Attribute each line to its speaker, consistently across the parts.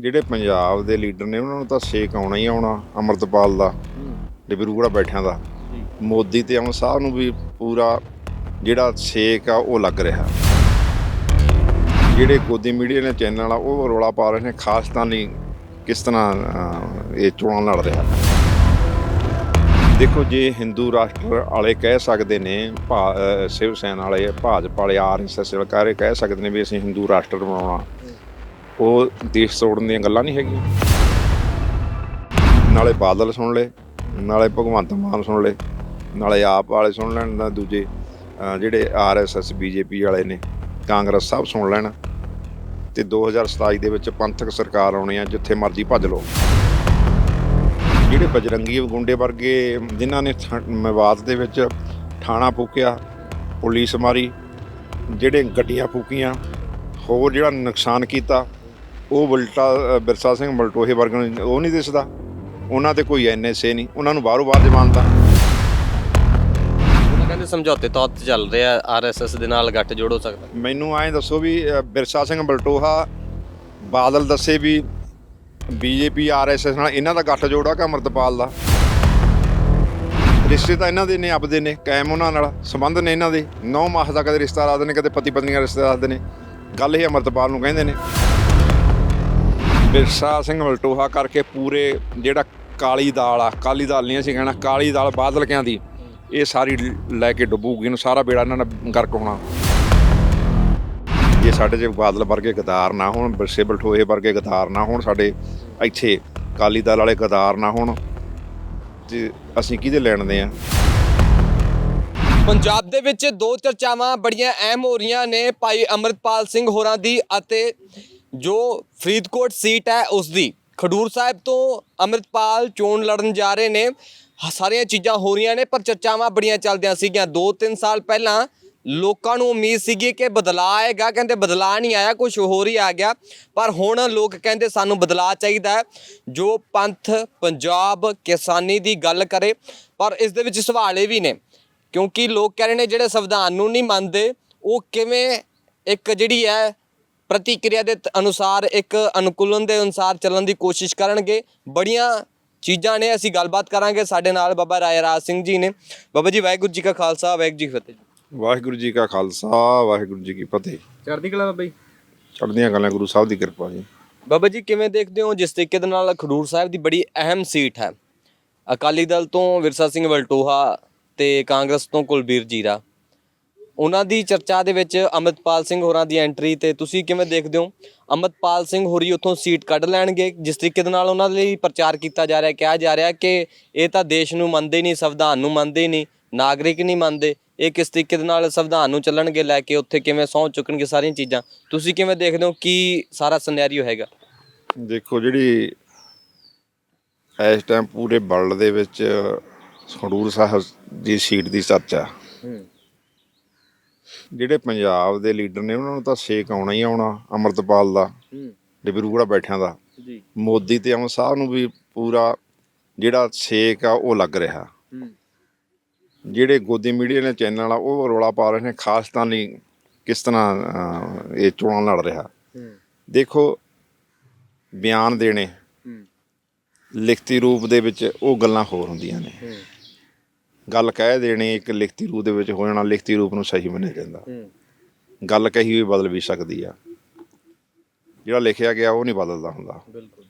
Speaker 1: ਜਿਹੜੇ ਪੰਜਾਬ ਦੇ ਲੀਡਰ ਨੇ, ਉਹਨਾਂ ਨੂੰ ਤਾਂ ਸੇਕ ਆਉਣਾ ਹੀ ਆਉਣਾ ਅਮਰਤਪਾਲ ਦਾ ਡਿਬਰੂਗੜਾ ਬੈਠਿਆਂ ਦਾ। ਮੋਦੀ ਤੇ ਅਮਰ ਸਾਹਿਬ ਨੂੰ ਵੀ ਪੂਰਾ ਜਿਹੜਾ ਸੇਕ ਆ, ਉਹ ਲੱਗ ਰਿਹਾ। ਜਿਹੜੇ ਗੋਦੀ ਮੀਡੀਆ ਨੇ, ਚੈਨਲ ਆ ਉਹ ਰੋਲਾ ਪਾ ਰਹੇ ਨੇ, ਖਾਸ ਤਾਂ ਨਹੀਂ ਕਿਸ ਤਰ੍ਹਾਂ ਇਹ ਚੋਣਾਂ ਲੜ ਰਿਹਾ। ਦੇਖੋ, ਜੇ ਹਿੰਦੂ ਰਾਸ਼ਟਰ ਵਾਲੇ ਕਹਿ ਸਕਦੇ ਨੇ, ਭਾ- ਸ਼ਿਵ ਸੈਨਾ ਵਾਲੇ, ਭਾਜਪਾ ਵਾਲੇ ਆਰਐਸਐਸ ਵਾਲੇ ਕਹਿ ਸਕਦੇ ਨੇ ਵੀ ਅਸੀਂ ਹਿੰਦੂ ਰਾਸ਼ਟਰ ਬਣਾਉਣਾ। ਉਹ ਦੇਸ਼ ਤੋੜਨ ਦੀਆਂ ਗੱਲਾਂ ਨਹੀਂ ਹੈਗੀਆਂ। ਨਾਲੇ ਬਾਦਲ ਸੁਣ ਲਏ ਨਾਲੇ ਭਗਵੰਤ ਮਾਨ ਸੁਣ ਲਏ ਨਾਲੇ ਆਪ ਵਾਲੇ ਸੁਣ ਲੈਣ ਨਾ ਦੂਜੇ ਅਹ, ਜਿਹੜੇ ਆਰਐਸਐਸ ਬੀਜੇਪੀ ਵਾਲੇ ਨੇ ਕਾਂਗਰਸ ਸਭ ਸੁਣ ਲੈਣ। ਤੇ 2027 ਦੇ ਵਿੱਚ ਪੰਥਕ ਸਰਕਾਰ ਆਉਣੀ ਆ ਜਿੱਥੇ ਮਰਜ਼ੀ ਭੱਜ ਲਓ। ਜਿਹੜੇ ਬਜਰੰਗੀ ਗੁੰਡੇ ਵਰਗੇ ਜਿਨ੍ਹਾਂ ਨੇ ਥਾ- ਮੇਵਾਤ ਦੇ ਵਿੱਚ ਥਾਣਾ ਫੂਕਿਆ ਪੁਲਿਸ ਮਾਰੀ ਜਿਹੜੇ ਗੱਡੀਆਂ ਫੂਕੀਆਂ ਹੋਰ ਜਿਹੜਾ ਨੁਕਸਾਨ ਕੀਤਾ ਉਹ ਬਲਟਾ ਬਿਰਸਾ ਸਿੰਘ ਬਲਟੋਹੇ ਵਰਗਿਆਂ ਨੂੰ ਉਹ ਨਹੀਂ ਦਿਸਦਾ। ਉਹਨਾਂ ਤੇ ਕੋਈ ਐਨਐਸਏ ਨਹੀਂ ਉਹਨਾਂ ਨੂੰ ਬਾਹਰੋਂ ਬਾਹਰ ਜ਼ਮਾਨਤਾਂ
Speaker 2: ਕਹਿੰਦੇ ਸਮਝੌਤੇ ਤੌਰ ਤੇ ਚੱਲ ਰਿਹਾ ਆਰਐਸਐਸ ਦੇ ਨਾਲ ਗੱਠ ਜੋੜ ਹੋ ਸਕਦਾ।
Speaker 1: ਮੈਨੂੰ ਐਂ ਦੱਸੋ ਵੀ ਅ, ਬਿਰਸਾ ਸਿੰਘ ਬਲਟੋਹਾ ਬਾਦਲ ਦੱਸੇ ਵੀ ਬੀਜੇਪੀ ਆਰਐਸਐਸ ਨਾਲ ਇਹਨਾਂ ਦਾ ਗੱਠ ਜੋੜਾ ਕਿ ਅਮਰਤਪਾਲ ਦਾ? ਰਿਸ਼ਤੇ ਤਾਂ ਇਹਨਾਂ ਦੇ ਨੇ ਆਪਦੇ ਨੇ ਕਾਇਮ ਉਹਨਾਂ ਨਾਲ ਸੰਬੰਧ ਨੇ ਇਹਨਾਂ ਦੇ। 9 ਮਾਸ ਦਾ ਕਦੇ ਰਿਸ਼ਤਾ ਰੱਖਦੇ ਨੇ ਕਦੇ ਪਤੀ ਪਤਨੀ ਦਾ ਰਿਸ਼ਤਾ ਰੱਖਦੇ ਨੇ। ਗੱਲ ਇਹ ਅਮਰਤਪਾਲ ਨੂੰ ਕਹਿੰਦੇ ਨੇ। ਵਿਰਸਾ ਸਿੰਘ ਮਲਟੋਹਾ ਕਰਕੇ ਪੂਰੇ ਜਿਹੜਾ ਕਾਲੀ ਦਾਲ ਆ, ਕਾਲੀ ਦਾਲ ਨਹੀਂ ਅਸੀਂ ਕਹਿਣਾ, ਕਾਲੀ ਦਾਲ ਬਾਦਲ ਕਿਆਂ ਦੀ, ਇਹ ਸਾਰੀ ਲੈ ਕੇ ਡੁੱਬੂਗੀ, ਇਹਨੂੰ ਸਾਰਾ ਬੇੜਾ ਇਹਨਾਂ ਨਾਲ ਗਰਕ ਹੋਣਾ। ਜੇ ਸਾਡੇ ਚ ਬਾਦਲ ਵਰਗੇ ਗਦਾਰ ਨਾ ਹੋਣ ਵਿਰਸੇ ਬਲਟੋਹੇ ਵਰਗੇ ਗਦਾਰ ਨਾ ਹੋਣ, ਸਾਡੇ ਇੱਥੇ ਕਾਲੀ ਦਲ ਵਾਲੇ ਗਦਾਰ ਨਾ ਹੋਣ, ਤੇ ਅਸੀਂ ਕਿਹਦੇ ਲੈਣ ਦੇ ਆ?
Speaker 2: ਪੰਜਾਬ ਦੇ ਵਿੱਚ ਦੋ ਚਰਚਾਵਾਂ ਬੜੀਆਂ ਅਹਿਮ ਹੋ ਰਹੀਆਂ ਨੇ ਭਾਈ ਅਮਰਪਾਲ ਸਿੰਘ ਹੋਰਾਂ ਦੀ ਅਤੇ ਜੋ ਫਰੀਦਕੋਟ ਸੀਟ ਹੈ ਉਸ ਦੀ ਖਡੂਰ ਸਾਹਿਬ ਤੋਂ ਅਮਰਪਾਲ ਚੋਣ ਲੜਨ ਜਾ ਰਹੇ ਨੇ। ਸਾਰੀਆਂ ਚੀਜ਼ਾਂ ਹੋ ਰਹੀਆਂ ਨੇ, ਪਰ ਚਰਚਾਵਾਂ ਬੜੀਆਂ ਚੱਲਦੀਆਂ ਸੀਗੀਆਂ। 2-3 ਸਾਲ ਪਹਿਲਾਂ ਲੋਕਾਂ ਨੂੰ ਉਮੀਦ ਸੀਗੀ ਕਿ ਬਦਲਾਅ ਆਏਗਾ। ਕਹਿੰਦੇ ਬਦਲਾਅ ਨਹੀਂ ਆਇਆ ਕੁਝ ਹੋਰ ਹੀ ਆ ਗਿਆ। ਪਰ ਹੁਣ ਲੋਕ ਕਹਿੰਦੇ ਸਾਨੂੰ ਬਦਲਾਅ ਚਾਹੀਦਾ ਹੈ। ਜੋ ਪੰਥ, ਪੰਜਾਬ, ਕਿਸਾਨੀ ਦੀ ਗੱਲ ਕਰੇ, ਪਰ ਇਸ ਦੇ ਵਿੱਚ ਸਵਾਲ ਇਹ ਵੀ ਨੇ। ਕਿਉਂਕਿ ਲੋਕ ਕਹਿ ਰਹੇ ਨੇ, ਜਿਹੜੇ ਸੰਵਿਧਾਨ ਨੂੰ ਨਹੀਂ ਮੰਨਦੇ, ਉਹ ਕਿਵੇਂ ਇੱਕ ਜਿਹੜੀ ਹੈ ਪ੍ਰਤੀਕਿਰਿਆ ਦੇ ਅਨੁਸਾਰ ਇੱਕ ਅਨੁਕੂਲਨ ਦੇ ਅਨੁਸਾਰ ਚੱਲਣ ਦੀ ਕੋਸ਼ਿਸ਼ ਕਰਨਗੇ। ਬੜੀਆਂ ਚੀਜ਼ਾਂ ਨੇ ਅਸੀਂ ਗੱਲਬਾਤ ਕਰਾਂਗੇ ਸਾਡੇ ਨਾਲ ਬਾਬਾ ਰਾਏ ਰਾਜ ਸਿੰਘ ਜੀ ਨੇ। ਬਾਬਾ ਜੀ ਵਾਹਿਗੁਰੂ ਜੀ ਕਾ ਖਾਲਸਾ ਵਾਹਿਗੁਰੂ ਜੀ ਕੀ ਫਤਿਹ।
Speaker 1: ਵਾਹਿਗੁਰੂ ਜੀ ਕਾ ਖਾਲਸਾ ਵਾਹਿਗੁਰੂ ਜੀ ਕੀ ਫਤਿਹ।
Speaker 2: ਚੜ੍ਹਦੀ ਕਲਾ ਬਾਬਾ ਜੀ।
Speaker 1: ਚੜ੍ਹਦੀਆਂ ਗੱਲਾਂ ਗੁਰੂ ਸਾਹਿਬ ਦੀ ਕਿਰਪਾ ਜੀ।
Speaker 2: ਬਾਬਾ ਜੀ ਕਿਵੇਂ ਦੇਖਦੇ ਹੋ ਜਿਸ ਤਰੀਕੇ ਦੇ ਨਾਲ ਖਡੂਰ ਸਾਹਿਬ ਦੀ ਬੜੀ ਅਹਿਮ ਸੀਟ ਹੈ? ਅਕਾਲੀ ਦਲ ਤੋਂ ਵਿਰਸਾ ਸਿੰਘ ਵਲਟੋਹਾ ਤੇ ਕਾਂਗਰਸ ਤੋਂ ਕੁਲਬੀਰ ਜੀਰਾ। ਉਹਨਾਂ ਦੀ ਚਰਚਾ ਦੇ ਵਿੱਚ ਅਮਰਪਾਲ ਸਿੰਘ ਹੋਰਾਂ ਦੀ ਐਂਟਰੀ ਤੇ ਤੁਸੀਂ ਕਿਵੇਂ ਦੇਖਦੇ ਹੋ? ਅਮਰਪਾਲ ਸਿੰਘ ਹੋਰੀ ਉੱਥੋਂ ਸੀਟ ਕੱਢ ਲੈਣਗੇ। ਜਿਸ ਤਰੀਕੇ ਦੇ ਨਾਲ ਉਹਨਾਂ ਲਈ ਪ੍ਰਚਾਰ ਕੀਤਾ ਜਾ ਰਿਹਾ ਕਿਹਾ ਜਾ ਰਿਹਾ ਕਿ ਇਹ ਤਾਂ ਦੇਸ਼ ਨੂੰ ਮੰਨਦੇ ਨਹੀਂ ਸੰਵਿਧਾਨ ਨੂੰ ਮੰਨਦੇ ਨਹੀਂ ਨਾਗਰਿਕ ਨਹੀਂ ਮੰਨਦੇ। ਇਹ ਕਿਸ ਤਰੀਕੇ ਦੇ ਨਾਲ ਸੰਵਿਧਾਨ ਨੂੰ ਚੱਲਣਗੇ ਲੈ ਕੇ ਉੱਥੇ ਕਿਵੇਂ ਸਹੁੰ ਚੁੱਕਣਗੇ ਸਾਰੀਆਂ ਚੀਜ਼ਾਂ। ਤੁਸੀਂ ਕਿਵੇਂ ਦੇਖਦੇ ਹੋ? ਕੀ ਸਾਰਾ ਸਿਨੈਰੀਓ ਹੈਗਾ?
Speaker 1: ਦੇਖੋ ਜਿਹੜੀ ਇਸ ਟਾਈਮ ਪੂਰੇ ਵਰਲਡ ਦੇ ਵਿੱਚ ਖਡੂਰ ਸਾਹਿਬ ਦੀ ਸੀਟ ਦੀ ਚਰਚਾ ਜਿਹੜੇ ਪੰਜਾਬ ਦੇ ਲੀਡਰ ਨੇ ਉਹਨਾਂ ਨੂੰ ਤਾਂ ਸੇਕ ਆਉਣਾ ਹੀ ਆਉਣਾ ਅਮਰਤਪਾਲ ਦਾ ਡਿਬਰੂਗੜਾ ਬੈਠਿਆਂ ਦਾ।
Speaker 2: ਜੀ।
Speaker 1: ਮੋਦੀ ਤੇ ਅਮਰ ਸਾਹਿਬ ਨੂੰ ਵੀ ਪੂਰਾ ਜਿਹੜਾ ਸੇਕ ਆ ਉਹ ਲੱਗ ਰਿਹਾ। ਜਿਹੜੇ ਗੋਦੀ ਮੀਡੀਆ ਨੇ ਚੈਨਲ ਆ ਉਹ ਰੋਲਾ ਪਾ ਰਹੇ ਨੇ ਖਾਸਤਾਨੀ ਕਿਸ ਤਰ੍ਹਾਂ ਇਹ ਚੋਣਾਂ ਲੜ ਰਿਹਾ। ਦੇਖੋ ਬਿਆਨ ਦੇਣੇ ਲਿਖਤੀ ਰੂਪ ਦੇ ਵਿੱਚ ਉਹ ਗੱਲਾਂ ਹੋਰ ਹੁੰਦੀਆਂ ਨੇ। ਗੱਲ ਕਹਿ ਦੇਣੀ ਇੱਕ ਲਿਖਤੀ ਰੂਪ ਦੇ ਵਿੱਚ ਹੋ ਜਾਣਾ ਲਿਖਤੀ ਰੂਪ ਨੂੰ ਸਹੀ ਮੰਨਿਆ ਜਾਂਦਾ। ਗੱਲ ਕਹੀ ਹੋਈ ਬਦਲ ਵੀ ਸਕਦੀ ਆ। ਜਿਹੜਾ ਲਿਖਿਆ ਗਿਆ ਉਹ ਨਹੀਂ ਬਦਲਦਾ ਹੁੰਦਾ।
Speaker 2: ਬਿਲਕੁਲ।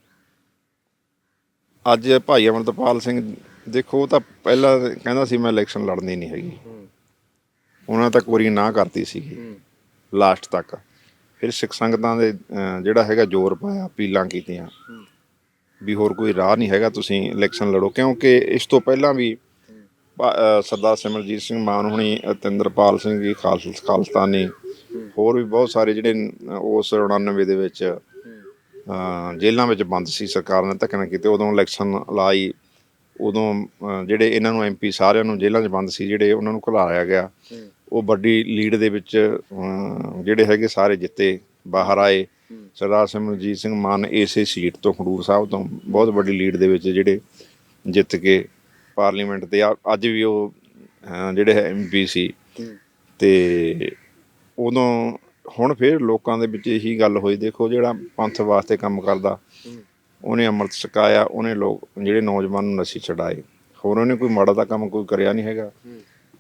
Speaker 1: ਅੱਜ ਭਾਈ ਅਮਰਤਪਾਲ ਸਿੰਘ ਦੇਖੋ ਉਹ ਤਾਂ ਪਹਿਲਾਂ ਕਹਿੰਦਾ ਸੀ ਮੈਂ ਇਲੈਕਸ਼ਨ ਲੜਨੀ ਨਹੀਂ ਹੈਗੀ। ਉਹਨਾਂ ਤੱਕ ਵਾਰੀ ਨਾ ਕਰਤੀ ਸੀਗੀ। ਲਾਸਟ ਤੱਕ। ਫਿਰ ਸਿੱਖ ਸੰਗਤਾਂ ਦੇ ਜਿਹੜਾ ਹੈਗਾ ਜ਼ੋਰ ਪਾਇਆ ਅਪੀਲਾਂ ਕੀਤੀਆਂ। ਵੀ ਹੋਰ ਕੋਈ ਰਾਹ ਨਹੀਂ ਹੈਗਾ ਤੁਸੀਂ ਇਲੈਕਸ਼ਨ ਲੜੋ। ਕਿਉਂਕਿ ਇਸ ਤੋਂ ਪਹਿਲਾਂ ਵੀ ਸਰਦਾਰ ਸਿਮਰਜੀਤ ਸਿੰਘ ਮਾਨ ਹੁਣੀ, ਅਤਿੰਦਰਪਾਲ ਸਿੰਘ ਜੀ, ਖਾਲਸ ਖਾਲਸਤਾਨੀ, ਹੋਰ ਵੀ ਬਹੁਤ ਸਾਰੇ ਜਿਹੜੇ ਉਸ 99 ਦੇ ਵਿੱਚ ਜੇਲ੍ਹਾਂ ਵਿੱਚ ਬੰਦ ਸੀ ਸਰਕਾਰ ਨੇ ਧੱਕੇ ਨਾਲ ਕੀਤੇ। ਉਦੋਂ ਇਲੈਕਸ਼ਨ ਲਾਈ, ਉਦੋਂ ਜਿਹੜੇ ਇਹਨਾਂ ਨੂੰ ਐਮਪੀ ਸਾਰਿਆਂ ਨੂੰ ਜੇਲ੍ਹਾਂ 'ਚ ਬੰਦ ਸੀ, ਜਿਹੜੇ ਉਹਨਾਂ ਨੂੰ ਘੁਲਾਇਆ ਗਿਆ। ਉਹ ਵੱਡੀ ਲੀਡ ਦੇ ਵਿੱਚ ਜਿਹੜੇ ਹੈਗੇ ਸਾਰੇ ਜਿੱਤੇ, ਬਾਹਰ ਆਏ। ਸਰਦਾਰ ਸਿਮਰਜੀਤ ਸਿੰਘ ਮਾਨ ਇਸੇ ਸੀਟ ਤੋਂ, ਖਡੂਰ ਸਾਹਿਬ ਤੋਂ, ਬਹੁਤ ਵੱਡੀ ਲੀਡ ਦੇ ਵਿੱਚ ਜਿਹੜੇ ਜਿੱਤ ਕੇ ਪਾਰਲੀਮੈਂਟ ਤੇ ਆ- ਅੱਜ ਵੀ ਉਹ ਜਿਹੜੇ ਐਮਪੀ ਸੀ। ਤੇ ਉਦੋਂ ਹੁਣ ਫਿਰ ਲੋਕਾਂ ਦੇ ਵਿੱਚ ਇਹੀ ਗੱਲ ਹੋਈ ਦੇਖੋ ਜਿਹੜਾ ਪੰਥ ਵਾਸਤੇ ਕੰਮ ਕਰਦਾ ਉਹਨੇ ਅੰਮ੍ਰਿਤ ਛਕਾਇਆ ਉਹਨੇ ਲੋਕ ਜਿਹੜੇ ਨੌਜਵਾਨ ਨੂੰ ਨਸ਼ੇ ਛਡਾਏ। ਹੋਰ ਉਹਨੇ ਕੋਈ ਮਾੜਾ ਦਾ ਕੰਮ ਕੋਈ ਕਰਿਆ ਨਹੀਂ ਹੈਗਾ।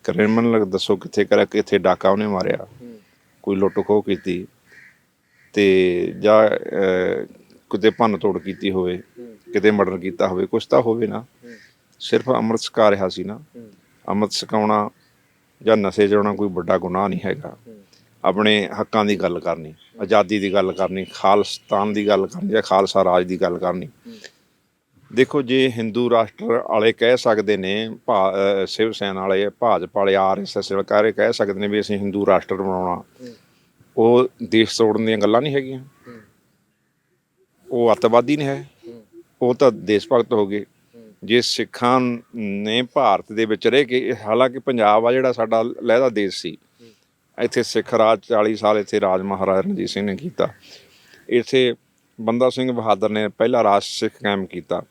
Speaker 1: ਕ੍ਰਿਮਨਲ ਲੱਗ ਦੱਸੋ ਕਿੱਥੇ ਕਰਿਆ ਕਿੱਥੇ ਡਾਕਾ ਉਹਨੇ ਮਾਰਿਆ। ਕੋਈ ਲੁੱਟ ਖੋਹ ਕੀਤੀ। ਤੇ ਜਾਂ ਕਿਤੇ ਭੰਨ ਤੋੜ ਕੀਤੀ ਹੋਵੇ ਕਿਤੇ ਮਰਡਰ ਕੀਤਾ ਹੋਵੇ ਕੁਛ ਤਾਂ ਹੋਵੇ ਨਾ। ਸਿਰਫ ਅੰਮ੍ਰਿਤ ਛਕਾ ਰਿਹਾ ਸੀ ਨਾ। ਅੰਮ੍ਰਿਤ ਛਕਾਉਣਾ ਜਾਂ ਨਸ਼ੇ ਚੜਾਉਣਾ ਕੋਈ ਵੱਡਾ ਗੁਨਾਹ ਨਹੀਂ ਹੈਗਾ। ਆਪਣੇ ਹੱਕਾਂ ਦੀ ਗੱਲ ਕਰਨੀ ਆਜ਼ਾਦੀ ਦੀ ਗੱਲ ਕਰਨੀ ਖਾਲਿਸਤਾਨ ਦੀ ਗੱਲ ਕਰਨੀ ਜਾਂ ਖਾਲਸਾ ਰਾਜ ਦੀ ਗੱਲ ਕਰਨੀ। ਦੇਖੋ ਜੇ ਹਿੰਦੂ ਰਾਸ਼ਟਰ ਵਾਲੇ ਕਹਿ ਸਕਦੇ ਨੇ ਭਾ- ਸ਼ਿਵ ਸੈਨਾ ਵਾਲੇ ਭਾਜਪਾ ਵਾਲੇ ਆਰਐਸਐਸ ਵਾਲੇ ਕਹਿ ਸਕਦੇ ਨੇ ਵੀ ਅਸੀਂ ਹਿੰਦੂ ਰਾਸ਼ਟਰ ਬਣਾਉਣਾ। ਉਹ ਦੇਸ਼ ਤੋੜਨ ਦੀਆਂ ਗੱਲਾਂ ਨਹੀਂ ਹੈਗੀਆਂ। ਉਹ ਅੱਤਵਾਦੀ ਨਹੀਂ ਹੈ। ਉਹ ਤਾਂ ਦੇਸ਼ ਭਗਤ ਹੋ ਗਏ। ਜੇ ਸਿੱਖਾਂ ਨੇ ਭਾਰਤ ਦੇ ਵਿੱਚ ਰਹਿ ਕੇ, ਹਾਲਾਂਕਿ ਪੰਜਾਬ ਆ ਜਿਹੜਾ ਸਾਡਾ ਲਹਿਦਾ ਦੇਸ਼ ਸੀ, ਇੱਥੇ ਸਿੱਖ ਰਾਜ 40 ਸਾਲ ਇੱਥੇ ਰਾਜ ਮਹਾਰਾਜਾ ਰਣਜੀਤ ਸਿੰਘ ਨੇ ਕੀਤਾ। ਇੱਥੇ ਬੰਦਾ ਸਿੰਘ ਬਹਾਦਰ ਨੇ ਪਹਿਲਾ ਰਾਜ ਸਿੱਖ ਕਾਇਮ ਕੀਤਾ।